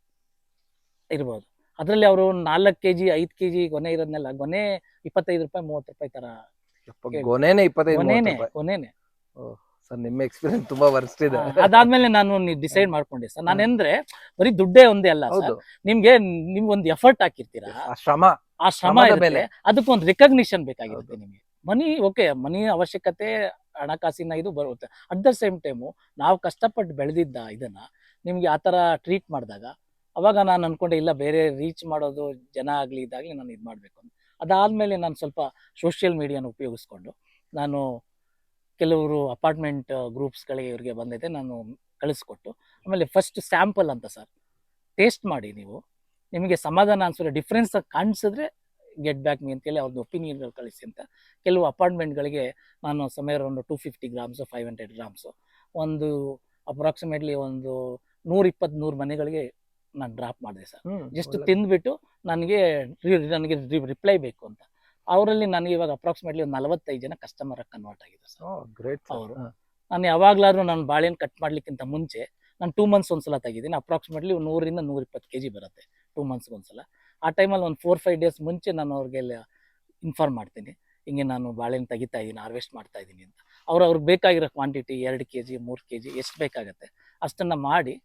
ಇರ್ಬೋದು. ಅದರಲ್ಲಿ ಅವರು ನಾಲ್ಕು ಕೆ ಜಿ ಐದು ಕೆ ಜಿ ಗೊನೆ ಇರೋದನ್ನೆಲ್ಲ ಗೊನೆ ಇಪ್ಪತ್ತೈದು ರೂಪಾಯಿ ಮೂವತ್ತು ರೂಪಾಯಿ
ತರ ಗೊನೆನೆ ಇಪ್ಪತ್ತೈದು ಸರ್ ನಿಮ್ಮ ಎಕ್ಸ್ಪೀರಿಯನ್ಸ್ ತುಂಬಾ ವರ್ಸ್ಟ್ ಇದೆ
ಅದಾದ್ಮೇಲೆ ನಾನು ಡಿಸೈಡ್ ಮಾಡ್ಕೊಂಡೆ ಸರ್. ನಾನೆಂದ್ರೆ ಬರೀ ದುಡ್ಡೇ ಒಂದೇ ಅಲ್ಲ ನಿಮ್ಗೆ ನಿಮ್ಗೊಂದು ಒಂದು ಎಫರ್ಟ್ ಹಾಕಿರ್ತೀರಾ?
ಆ ಶ್ರಮ.
ಆ ಶ್ರಮ
ಬೆಲೆ.
ಅದಕ್ಕೊಂದು ರೆಕಗ್ನಿಷನ್ ಬೇಕಾಗಿರುತ್ತೆ
ನಿಮ್ಗೆ
ನಿಮಗೆ. ಮನಿ, ಓಕೆ, ಮನಿ ಅವಶ್ಯಕತೆ, ಹಣಕಾಸಿನ ಇದು ಬರುತ್ತೆ. ಅಟ್ ದ ಸೇಮ್ ಟೈಮು ನಾವು ಕಷ್ಟಪಟ್ಟು ಬೆಳೆದಿದ್ದ ಇದನ್ನ ನಿಮಗೆ ಆ ಥರ ಟ್ರೀಟ್ ಮಾಡಿದಾಗ, ಅವಾಗ ನಾನು ಅನ್ಕೊಂಡೆ, ಇಲ್ಲ, ಬೇರೆ ರೀಚ್ ಮಾಡೋದು ಜನ ಆಗಲಿ, ಇದಾಗಲಿ ನಾನು ಇದು ಮಾಡಬೇಕು ಅಂತ. ಅದಾದಮೇಲೆ ನಾನು ಸ್ವಲ್ಪ ಸೋಷಿಯಲ್ ಮೀಡಿಯಾನ ಉಪಯೋಗಿಸ್ಕೊಂಡು, ನಾನು ಕೆಲವರು ಅಪಾರ್ಟ್ಮೆಂಟ್ ಗ್ರೂಪ್ಸ್ಗಳಿಗೆ ಇವರಿಗೆ ಬಂದಿದೆ ನಾನು ಕಳಿಸ್ಕೊಟ್ಟು, ಆಮೇಲೆ ಫಸ್ಟ್ ಸ್ಯಾಂಪಲ್ ಅಂತ ಸರ್ ಟೇಸ್ಟ್ ಮಾಡಿ ನೀವು. ನಿಮಗೆ ಸಮಾಧಾನ ಅನ್ಸಿದ್ರೆ ಡಿಫ್ರೆನ್ಸ್ ಕಾಣಿಸಿದ್ರೆ ಗೆಟ್ ಬ್ಯಾಕ್ ಮೀ ಅಂತೇಳಿ ಅವ್ರದ್ದು ಒಪಿನಿಯನ್ ಕಳಿಸಿ ಅಂತ. ಕೆಲವು ಅಪಾರ್ಟ್ಮೆಂಟ್ಗಳಿಗೆ ನಾನು ಸಮಯ ಒಂದು two fifty grams five hundred grams ಒಂದು ಅಪ್ರಾಕ್ಸಿಮೇಟ್ಲಿ ಒಂದು ನೂರ ಇಪ್ಪತ್ತು ನೂರು ಮನೆಗಳಿಗೆ ನಾನು ಡ್ರಾಪ್ ಮಾಡಿದೆ ಸರ್. ಜಸ್ಟ್ ತಿಂದ್ಬಿಟ್ಟು ನನಗೆ ನನಗೆ ರಿಪ್ಲೈ ಬೇಕು ಅಂತ. ಅವರಲ್ಲಿ ನನಗೆ ಇವಾಗ ಅಪ್ರಾಕ್ಸಿಮೇಟ್ಲಿ ಒಂದು ನಲವತ್ತೈದು ಜನ ಕಸ್ಟಮರ್ ಕನ್ವರ್ಟ್ ಆಗಿದೆ ಸರ್. ಅವ್ರು. ನಾನು ಯಾವಾಗ್ಲಾದ್ರೂ ನಾನು ಬಾಳೆಹಣ್ಣು ಕಟ್ ಮಾಡ್ಲಿಕ್ಕಿಂತ ಮುಂಚೆ ನಾನು ಟೂ ಮಂತ್ಸ್ ಒಂದ್ಸಲ ತೆಗಿದ್ದೀನಿ ಅಪ್ರಾಕ್ಸಿಮೇಟ್ಲಿ ನೂರಿಂದ ನೂರ ಇಪ್ಪತ್ತು ಕೆ ಜಿ ಬರುತ್ತೆ. ಟೂ ಮಂತ್ಸ್ಗೆ ಒಂದ್ಸಲ. ಆ ಟೈಮಲ್ಲಿ ಒಂದು ಫೋರ್ ಫೈವ್ ಡೇಸ್ ಮುಂಚೆ ನಾನು ಅವ್ರಿಗೆ ಇನ್ಫಾರ್ಮ್ ಮಾಡ್ತೀನಿ. ಹಿಂಗೆ ನಾನು ಬಾಳೆಹಣ್ಣು ತೆಗಿತಾ ಇದ್ದೀನಿ ಹಾರ್ವೆಸ್ಟ್ ಮಾಡ್ತಾ ಇದ್ದೀನಿ ಅಂತ. ಅವ್ರು ಅವ್ರಿಗೆ ಬೇಕಾಗಿರೋ ಕ್ವಾಂಟಿಟಿ ಎರಡು ಕೆ ಜಿ ಮೂರು ಕೆ ಜಿ ಎಷ್ಟು ಬೇಕಾಗತ್ತೆ ಅಷ್ಟನ್ನು ಮಾಡಿ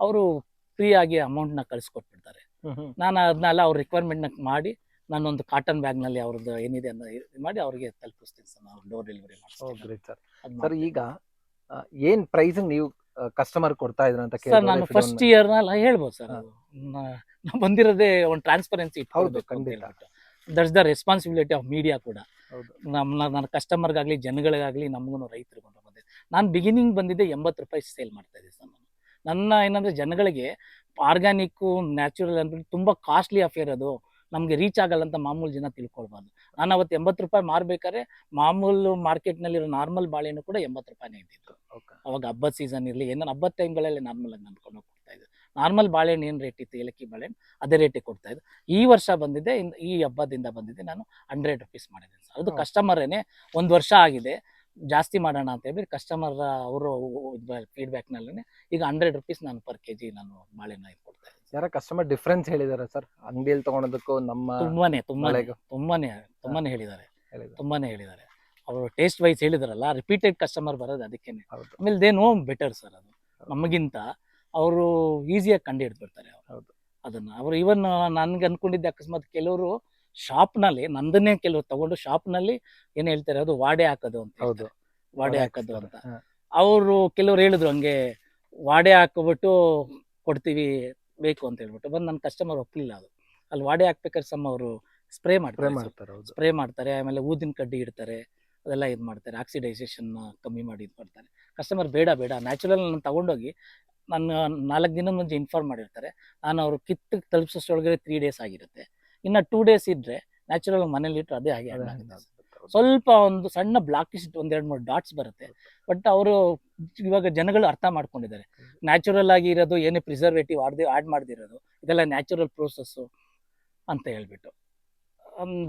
ಅವರು ಫ್ರೀಯಾಗಿ ಅಮೌಂಟ್ನ ಕಳಿಸ್ಕೊಟ್ಬಿಡ್ತಾರೆ. ನಾನು ಅದನ್ನೆಲ್ಲ ಅವ್ರ ರಿಕ್ವೈರ್ಮೆಂಟ್ನ ಮಾಡಿ ನಾನೊಂದು ಕಾಟನ್ ಬ್ಯಾಗ್ನಲ್ಲಿ ಅವ್ರದ್ದು ಏನಿದೆ ಅನ್ನೋ ಇದು ಮಾಡಿ ಅವ್ರಿಗೆ ತಲುಪಿಸ್ತೀನಿ ಸರ್ ನಾವು ಡೋರ್ ಡೆಲಿವರಿ
ಮಾಡಿ
ಮಾಡ್ತೀನಿ.
ಸರ್ ಈಗ ಏನು ಏನ್ ಪ್ರೈಸ್ ನೀವು ಕಸ್ಟಮರ್ ಕೊಡ್ತಾ ಇದ್ರ ಅಂತ
ಸರ್ ನಾನು ಫಸ್ಟ್ ಇಯರ್ ನಲ್ಲ ಹೇಳ್ಬೋದು ಸರ್. ನಾವು ಬಂದಿರೋದೇ ಒಂದು ಟ್ರಾನ್ಸ್ಪರೆನ್ಸಿ
ಹೌದು, ಖಂಡಿತ.
That's the responsibility of media ಕೂಡ.
ಹೌದು.
ನಮ್ಮ ನನ್ನ ಕಸ್ಟಮರ್ಗಾಗಲಿ ಜನಗಳಿಗಾಗಲಿ ನಮಗೂ ರೈತರಿಗೂ ಬಂದೆ ನಾನು ಬಿಗಿನಿಂಗ್ ಬಂದಿದ್ದೆ ಎಂಬತ್ತು ರೂಪಾಯಿ ಸೇಲ್ ಮಾಡ್ತಾ ಇದ್ದೆ ಸರ್ ನಾನು. ನನ್ನ ಏನಂದ್ರೆ ಜನಗಳಿಗೆ ಆರ್ಗ್ಯಾನಿಕ್ಕು ನ್ಯಾಚುರಲ್ ಅಂದ್ಬಿಟ್ಟು ತುಂಬ ಕಾಸ್ಟ್ಲಿ ಅಫೇರ್ ಅದು. ನಮಗೆ ರೀಚ್ ಆಗಲ್ಲ ಅಂತ ಮಾಮೂಲು ಜನ ತಿಳ್ಕೊಳ್ಬಾರ್ದು. ನಾನು ಅವತ್ತು ಎಂಬತ್ತು ರೂಪಾಯಿ ಮಾರ್ಬೇಕಾದ್ರೆ ಮಾಮೂಲು ಮಾರ್ಕೆಟ್ನಲ್ಲಿರೋ ನಾರ್ಮಲ್ ಬಾಳೆಹಣ್ಣು ಕೂಡ ಎಂಬತ್ತು ರೂಪಾಯಿನೇ ಇದ್ದಿತ್ತು. ಅವಾಗ ಹಬ್ಬದ ಸೀಸನ್ ಇರಲಿ ಏನೋ ಹಬ್ಬದ ಟೈಮ್ಗಳಲ್ಲಿ ನಾರ್ಮಲ್ ಆಗಿ ನಂಬ್ಕೊಂಡು ಕೊಡ್ತಾ ಇದ್ದು. ನಾರ್ಮಲ್ ಬಾಳೆಹಣ್ಣು ಏನು ರೇಟ್ ಇತ್ತು? ಏಲಕ್ಕಿ ಬಾಳೆಹಣ್ಣು? ಅದೇ ರೇಟಿಗೆ ಕೊಡ್ತಾ ಇದ್ದು. ಈ ವರ್ಷ ಬಂದಿದೆ ಈ ಹಬ್ಬದಿಂದ ಬಂದಿದೆ ನಾನು ಹಂಡ್ರೆಡ್ ರುಪೀಸ್ ಮಾಡಿದ್ದೀನಿ ಸರ್ ಅದು. ಕಸ್ಟಮರೇನೆ ಒಂದು ವರ್ಷ ಆಗಿದೆ ಜಾಸ್ತಿ ಮಾಡೋಣ ಅಂತ ಹೇಳಿ ಕಸ್ಟಮರ್ ಅವರು ಫೀಡ್ಬ್ಯಾಕ್ನಲ್ಲೇ ಈಗ ಹಂಡ್ರೆಡ್ ರುಪೀಸ್ ನಾನು ಪರ್ ಕೆ ಜಿ ನಾನು ಬಾಳೆಹಣ್ಣು ಕೊಡ್ತಾ ಇದ್ದೀನಿ
ಯಾರ ಕಸ್ಟಮರ್ ಡಿಫ್ರೆನ್ಸ್ ಹೇಳಿದಾರೆ ಸರ್ ಅಂಗಡಿಯಲ್ಲಿ ತಗೊಳೋದಕ್ಕೂ ನಮ್ಮ
ತುಂಬಾನೇ ತುಂಬಾನೇ. ತುಂಬಾನೇ ತುಂಬಾನೇ ಹೇಳಿದ್ದಾರೆ
ಹೇಳಿದ್ದಾರೆ.
ತುಂಬಾನೇ ಹೇಳಿದ್ದಾರೆ ಅವರು ಟೇಸ್ಟ್ ವೈಸ್ ಹೇಳಿದಾರಲ್ಲ ರಿಪೀಟೆಡ್ ಕಸ್ಟಮರ್ ಬರೋದು ಅದಕ್ಕೇನೆ.
ಹೌದು.
ಆಮೇಲೆ ದೇ ನೋ ಬೆಟರ್ ಸರ್ ಅದು. ನಮಗಿಂತ ಅವರು ಈಸಿಯಾಗಿ ಕಂಡು ಹಿಡ್ಬಿಡ್ತಾರೆ ಅವರು.
ಹೌದು.
ಅದನ್ನ ಅವರು ಇವನ್ ನನ್ಗೆ ಅನ್ಕೊಂಡಿದ್ದೆ ಅಕಸ್ಮಾತ್ ಕೆಲವರು ಶಾಪ್ನಲ್ಲಿ ನಂದನ್ನೇ ಕೆಲವರು ತಗೊಂಡು ಶಾಪ್ನಲ್ಲಿ ಏನ್ ಹೇಳ್ತಾರೆ ಅದು ವಾಡೆ ಹಾಕೋದು ಅಂತ
ಹೌದು.
ಹೇಳ್ತಾರೆ. ವಾಡೆ ಹಾಕೋದು ಅಂತ.
ಹಾ.
ಅವರು ಕೆಲವರು ಹೇಳಿದ್ರು ಹಂಗೆ ವಾಡೆ ಹಾಕೋಬಿಟ್ಟು ಕೊಡ್ತೀವಿ ಬೇಕು ಅಂತ ಹೇಳ್ಬಿಟ್ಟು ಬಂದು ನನ್ನ ಕಸ್ಟಮರ್ ಒಪ್ಪಲಿಲ್ಲ ಅದು. ಅಲ್ಲಿ ವಾಡೆ ಹಾಕ್ಬೇಕಾದ್ರೆ ಸಮ ಅವರು ಸ್ಪ್ರೇ ಮಾಡ್ತಾರೆ
ಮಾಡ್ತಾರೆ ಹೌದು.
ಸ್ಪ್ರೇ ಮಾಡ್ತಾರೆ ಆಮೇಲೆ ಊದಿನ ಕಡ್ಡಿ ಇಡ್ತಾರೆ ಅದೆಲ್ಲ ಇದು ಮಾಡ್ತಾರೆ ಆಕ್ಸಿಡೈಸೇಷನ್ ಕಮ್ಮಿ ಮಾಡಿ ಇದು ಮಾಡ್ತಾರೆ. ಕಸ್ಟಮರ್ ಬೇಡ ಬೇಡ ನ್ಯಾಚುರಲ್ ನಾನು ತಗೊಂಡೋಗಿ ನಾನು ನಾಲ್ಕು ದಿನ ಮುಂಚೆ ಇನ್ಫಾರ್ಮ್ ಮಾಡಿರ್ತಾರೆ ನಾನು ಅವರು ಕಿತ್ತು ತಲುಪಿಸೋಷ್ಟೊಳಗೆ ತ್ರೀ ಡೇಸ್ ಆಗಿರುತ್ತೆ. ಇನ್ನು ಟೂ ಡೇಸ್ ಇದ್ದರೆ ನ್ಯಾಚುರಲ್ ಮನೇಲಿ ಇಟ್ಟರೆ ಅದೇ ಹಾಗೆ
ಅದೇ ಹೌದು.
ಸ್ವಲ್ಪ ಒಂದು ಸಣ್ಣ ಬ್ಲಾಕಿಸ್ ಒಂದೆರಡು ಮೂರು ಡಾಟ್ಸ್ ಬರುತ್ತೆ. ಬಟ್ ಅವರು ಇವಾಗ ಜನಗಳು ಅರ್ಥ ಮಾಡ್ಕೊಂಡಿದ್ದಾರೆ. ನ್ಯಾಚುರಲ್ ಆಗಿ ಇರೋದು ಏನೇ ಪ್ರಿಸರ್ವೇಟಿವ್ ಆಡ್ದೆ ಆ್ಯಡ್ ಮಾಡ್ದಿರೋದು ಇದೆಲ್ಲ ನ್ಯಾಚುರಲ್ ಪ್ರೋಸೆಸ್ಸು ಅಂತ ಹೇಳ್ಬಿಟ್ಟು.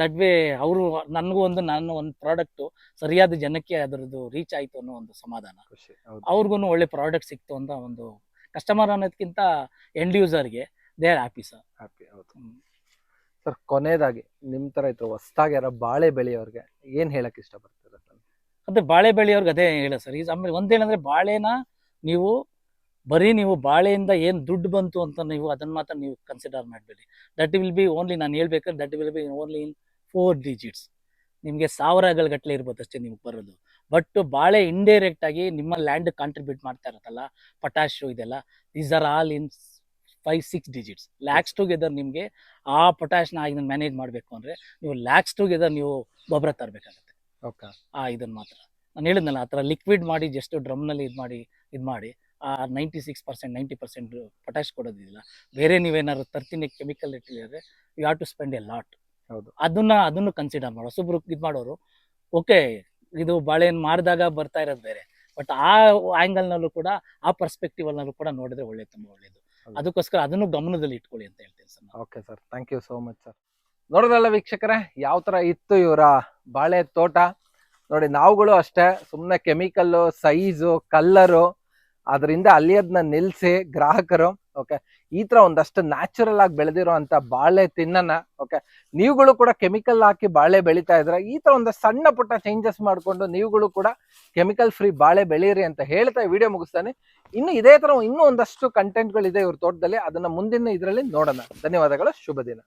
ದಟ್ ವೇ ಅವರು ನನಗೂ ಒಂದು ನಾನು ಒಂದು ಪ್ರಾಡಕ್ಟು ಸರಿಯಾದ ಜನಕ್ಕೆ ಅದರದ್ದು ರೀಚ್ ಆಯಿತು ಅನ್ನೋ ಒಂದು ಸಮಾಧಾನ. ಅವ್ರಿಗೂ ಒಳ್ಳೆ ಪ್ರಾಡಕ್ಟ್ ಸಿಕ್ತು ಅಂತ ಒಂದು ಕಸ್ಟಮರ್ ಅನ್ನೋದಕ್ಕಿಂತ end ಯೂಸರ್ಗೆ they are happy sir
happy ಹೌದು. ಸರ್ ಕೊನೆಯದಾಗಿ ನಿಮ್ ತರ ಇತ್ತು ಹೊಸ್ದಾಗಿ ಯಾರೋ ಬಾಳೆ ಬೆಳೆಯೋರ್ಗೆ ಏನ್ ಹೇಳಕ್ ಇಷ್ಟಪಡ್ತೀರಾ ಸರ್?
ಅದೇ ಬಾಳೆ ಬೆಳೆಯೋರ್ಗೆ ಅದೇ ಹೇಳ ಸರ್. ಈಗ ಆಮೇಲೆ ಒಂದೇನಂದ್ರೆ ಬಾಳೆನ ನೀವು ಬರೀ ನೀವು ಬಾಳೆಯಿಂದ ಏನು ದುಡ್ಡು ಬಂತು ಅಂತ ನೀವು ಅದನ್ನ ಮಾತ್ರ ನೀವು ಕನ್ಸಿಡರ್ ಮಾಡಬೇಡಿ. ದಟ್ ವಿಲ್ ಬಿ ಓನ್ಲಿ ನಾನು ಹೇಳ್ಬೇಕಾದ್ರೆ that will be only in four digits ನಿಮಗೆ ಸಾವಿರಗಳ ಗಟ್ಟಲೆ ಇರ್ಬೋದು ಅಷ್ಟೇ ನಿಮ್ಗೆ ಬರೋದು. ಬಟ್ ಬಾಳೆ ಇಂಡೈರೆಕ್ಟ್ ಆಗಿ ನಿಮ್ಮ ಲ್ಯಾಂಡ್ ಕಾಂಟ್ರಿಬ್ಯೂಟ್ ಮಾಡ್ತಾ ಇರುತ್ತಲ್ಲ ಪೊಟ್ಯಾಶು ಇದೆಲ್ಲ these are all in five six digits lakhs together ನಿಮಗೆ ಆ ಪೊಟ್ಯಾಶ್ನ ಇದನ್ನ ಮ್ಯಾನೇಜ್ ಮಾಡಬೇಕು ಅಂದರೆ ನೀವು ಲ್ಯಾಕ್ಸ್ ಟುಗೆದರ್ ನೀವು ಗೊಬ್ಬರ ತರಬೇಕಾಗುತ್ತೆ.
ಓಕೆ
ಆ ಇದನ್ನು ಮಾತ್ರ. ನಾನು ಹೇಳಿದ್ನಲ್ಲ ಆ ಥರ ಲಿಕ್ವಿಡ್ ಮಾಡಿ ಜಸ್ಟ್ ಡ್ರಮ್ನಲ್ಲಿ ಇದು ಮಾಡಿ ಇದು ಮಾಡಿ ಆ ninety six percent ninety percent potash ಕೊಡೋದಿಲ್ಲ ಬೇರೆ ನೀವೇನಾದ್ರು ತರ್ತೀನಿ chemical ಇಟ್ಟಿದ್ರೆ you have to spend a lot
ಹೌದು.
ಅದನ್ನು ಅದನ್ನು ಕನ್ಸಿಡರ್ ಮಾಡೋ. ಸುಬ್ರು ಇದು ಮಾಡೋರು ಓಕೆ ಇದು ಬಾಳೆಹಣ್ಣು ಮಾರಿದಾಗ ಬರ್ತಾ ಇರೋದು ಬೇರೆ ಬಟ್ ಆ ಆ್ಯಂಗಲ್ನಲ್ಲೂ ಕೂಡ ಆ ಪರ್ಸ್ಪೆಕ್ಟಿವಲ್ನಲ್ಲೂ ಕೂಡ ನೋಡಿದ್ರೆ ಒಳ್ಳೆ ತುಂಬ ಒಳ್ಳೇದು. ಅದಕ್ಕೋಸ್ಕರ ಅದನ್ನು ಗಮನದಲ್ಲಿ ಇಟ್ಕೊಳ್ಳಿ ಅಂತ ಹೇಳ್ತೀನಿ sir
okay sir thank you so much sir ನೋಡಿದ್ರಲ್ಲ ವೀಕ್ಷಕರೇ ಯಾವ ಥರ ಇತ್ತು ಇವರ ಬಾಳೆ ತೋಟ? ನೋಡಿ ನಾವುಗಳು ಅಷ್ಟೇ ಸುಮ್ಮನೆ ಕೆಮಿಕಲ್ಲು ಸೈಜು ಕಲ್ಲರು ಅದರಿಂದ ಅಲ್ಲಿ ಅದನ್ನ ನಿಲ್ಸಿ ಗ್ರಾಹಕರು ಓಕೆ ಈ ತರ ಒಂದಷ್ಟು ನ್ಯಾಚುರಲ್ ಆಗಿ ಬೆಳೆದಿರೋ ಅಂತ ಬಾಳೆ ತಿನ್ನನ ಓಕೆ ನೀವುಗಳು ಕೂಡ ಕೆಮಿಕಲ್ ಹಾಕಿ ಬಾಳೆ ಬೆಳೀತಾ ಇದ್ರೆ ಈ ತರ ಒಂದು ಸಣ್ಣ ಪುಟ್ಟ ಚೇಂಜಸ್ ಮಾಡಿಕೊಂಡು ನೀವುಗಳು ಕೂಡ ಕೆಮಿಕಲ್ ಫ್ರೀ ಬಾಳೆ ಬೆಳೀರಿ ಅಂತ ಹೇಳ್ತಾ ವಿಡಿಯೋ ಮುಗಿಸ್ತಾನೆ. ಇನ್ನು ಇದೇ ತರ ಇನ್ನೂ ಒಂದಷ್ಟು ಕಂಟೆಂಟ್ಗಳಿದೆ ಇವ್ರ ತೋಟದಲ್ಲಿ, ಅದನ್ನ ಮುಂದಿನ ಇದರಲ್ಲಿ ನೋಡೋಣ. ಧನ್ಯವಾದಗಳು, ಶುಭ ದಿನ.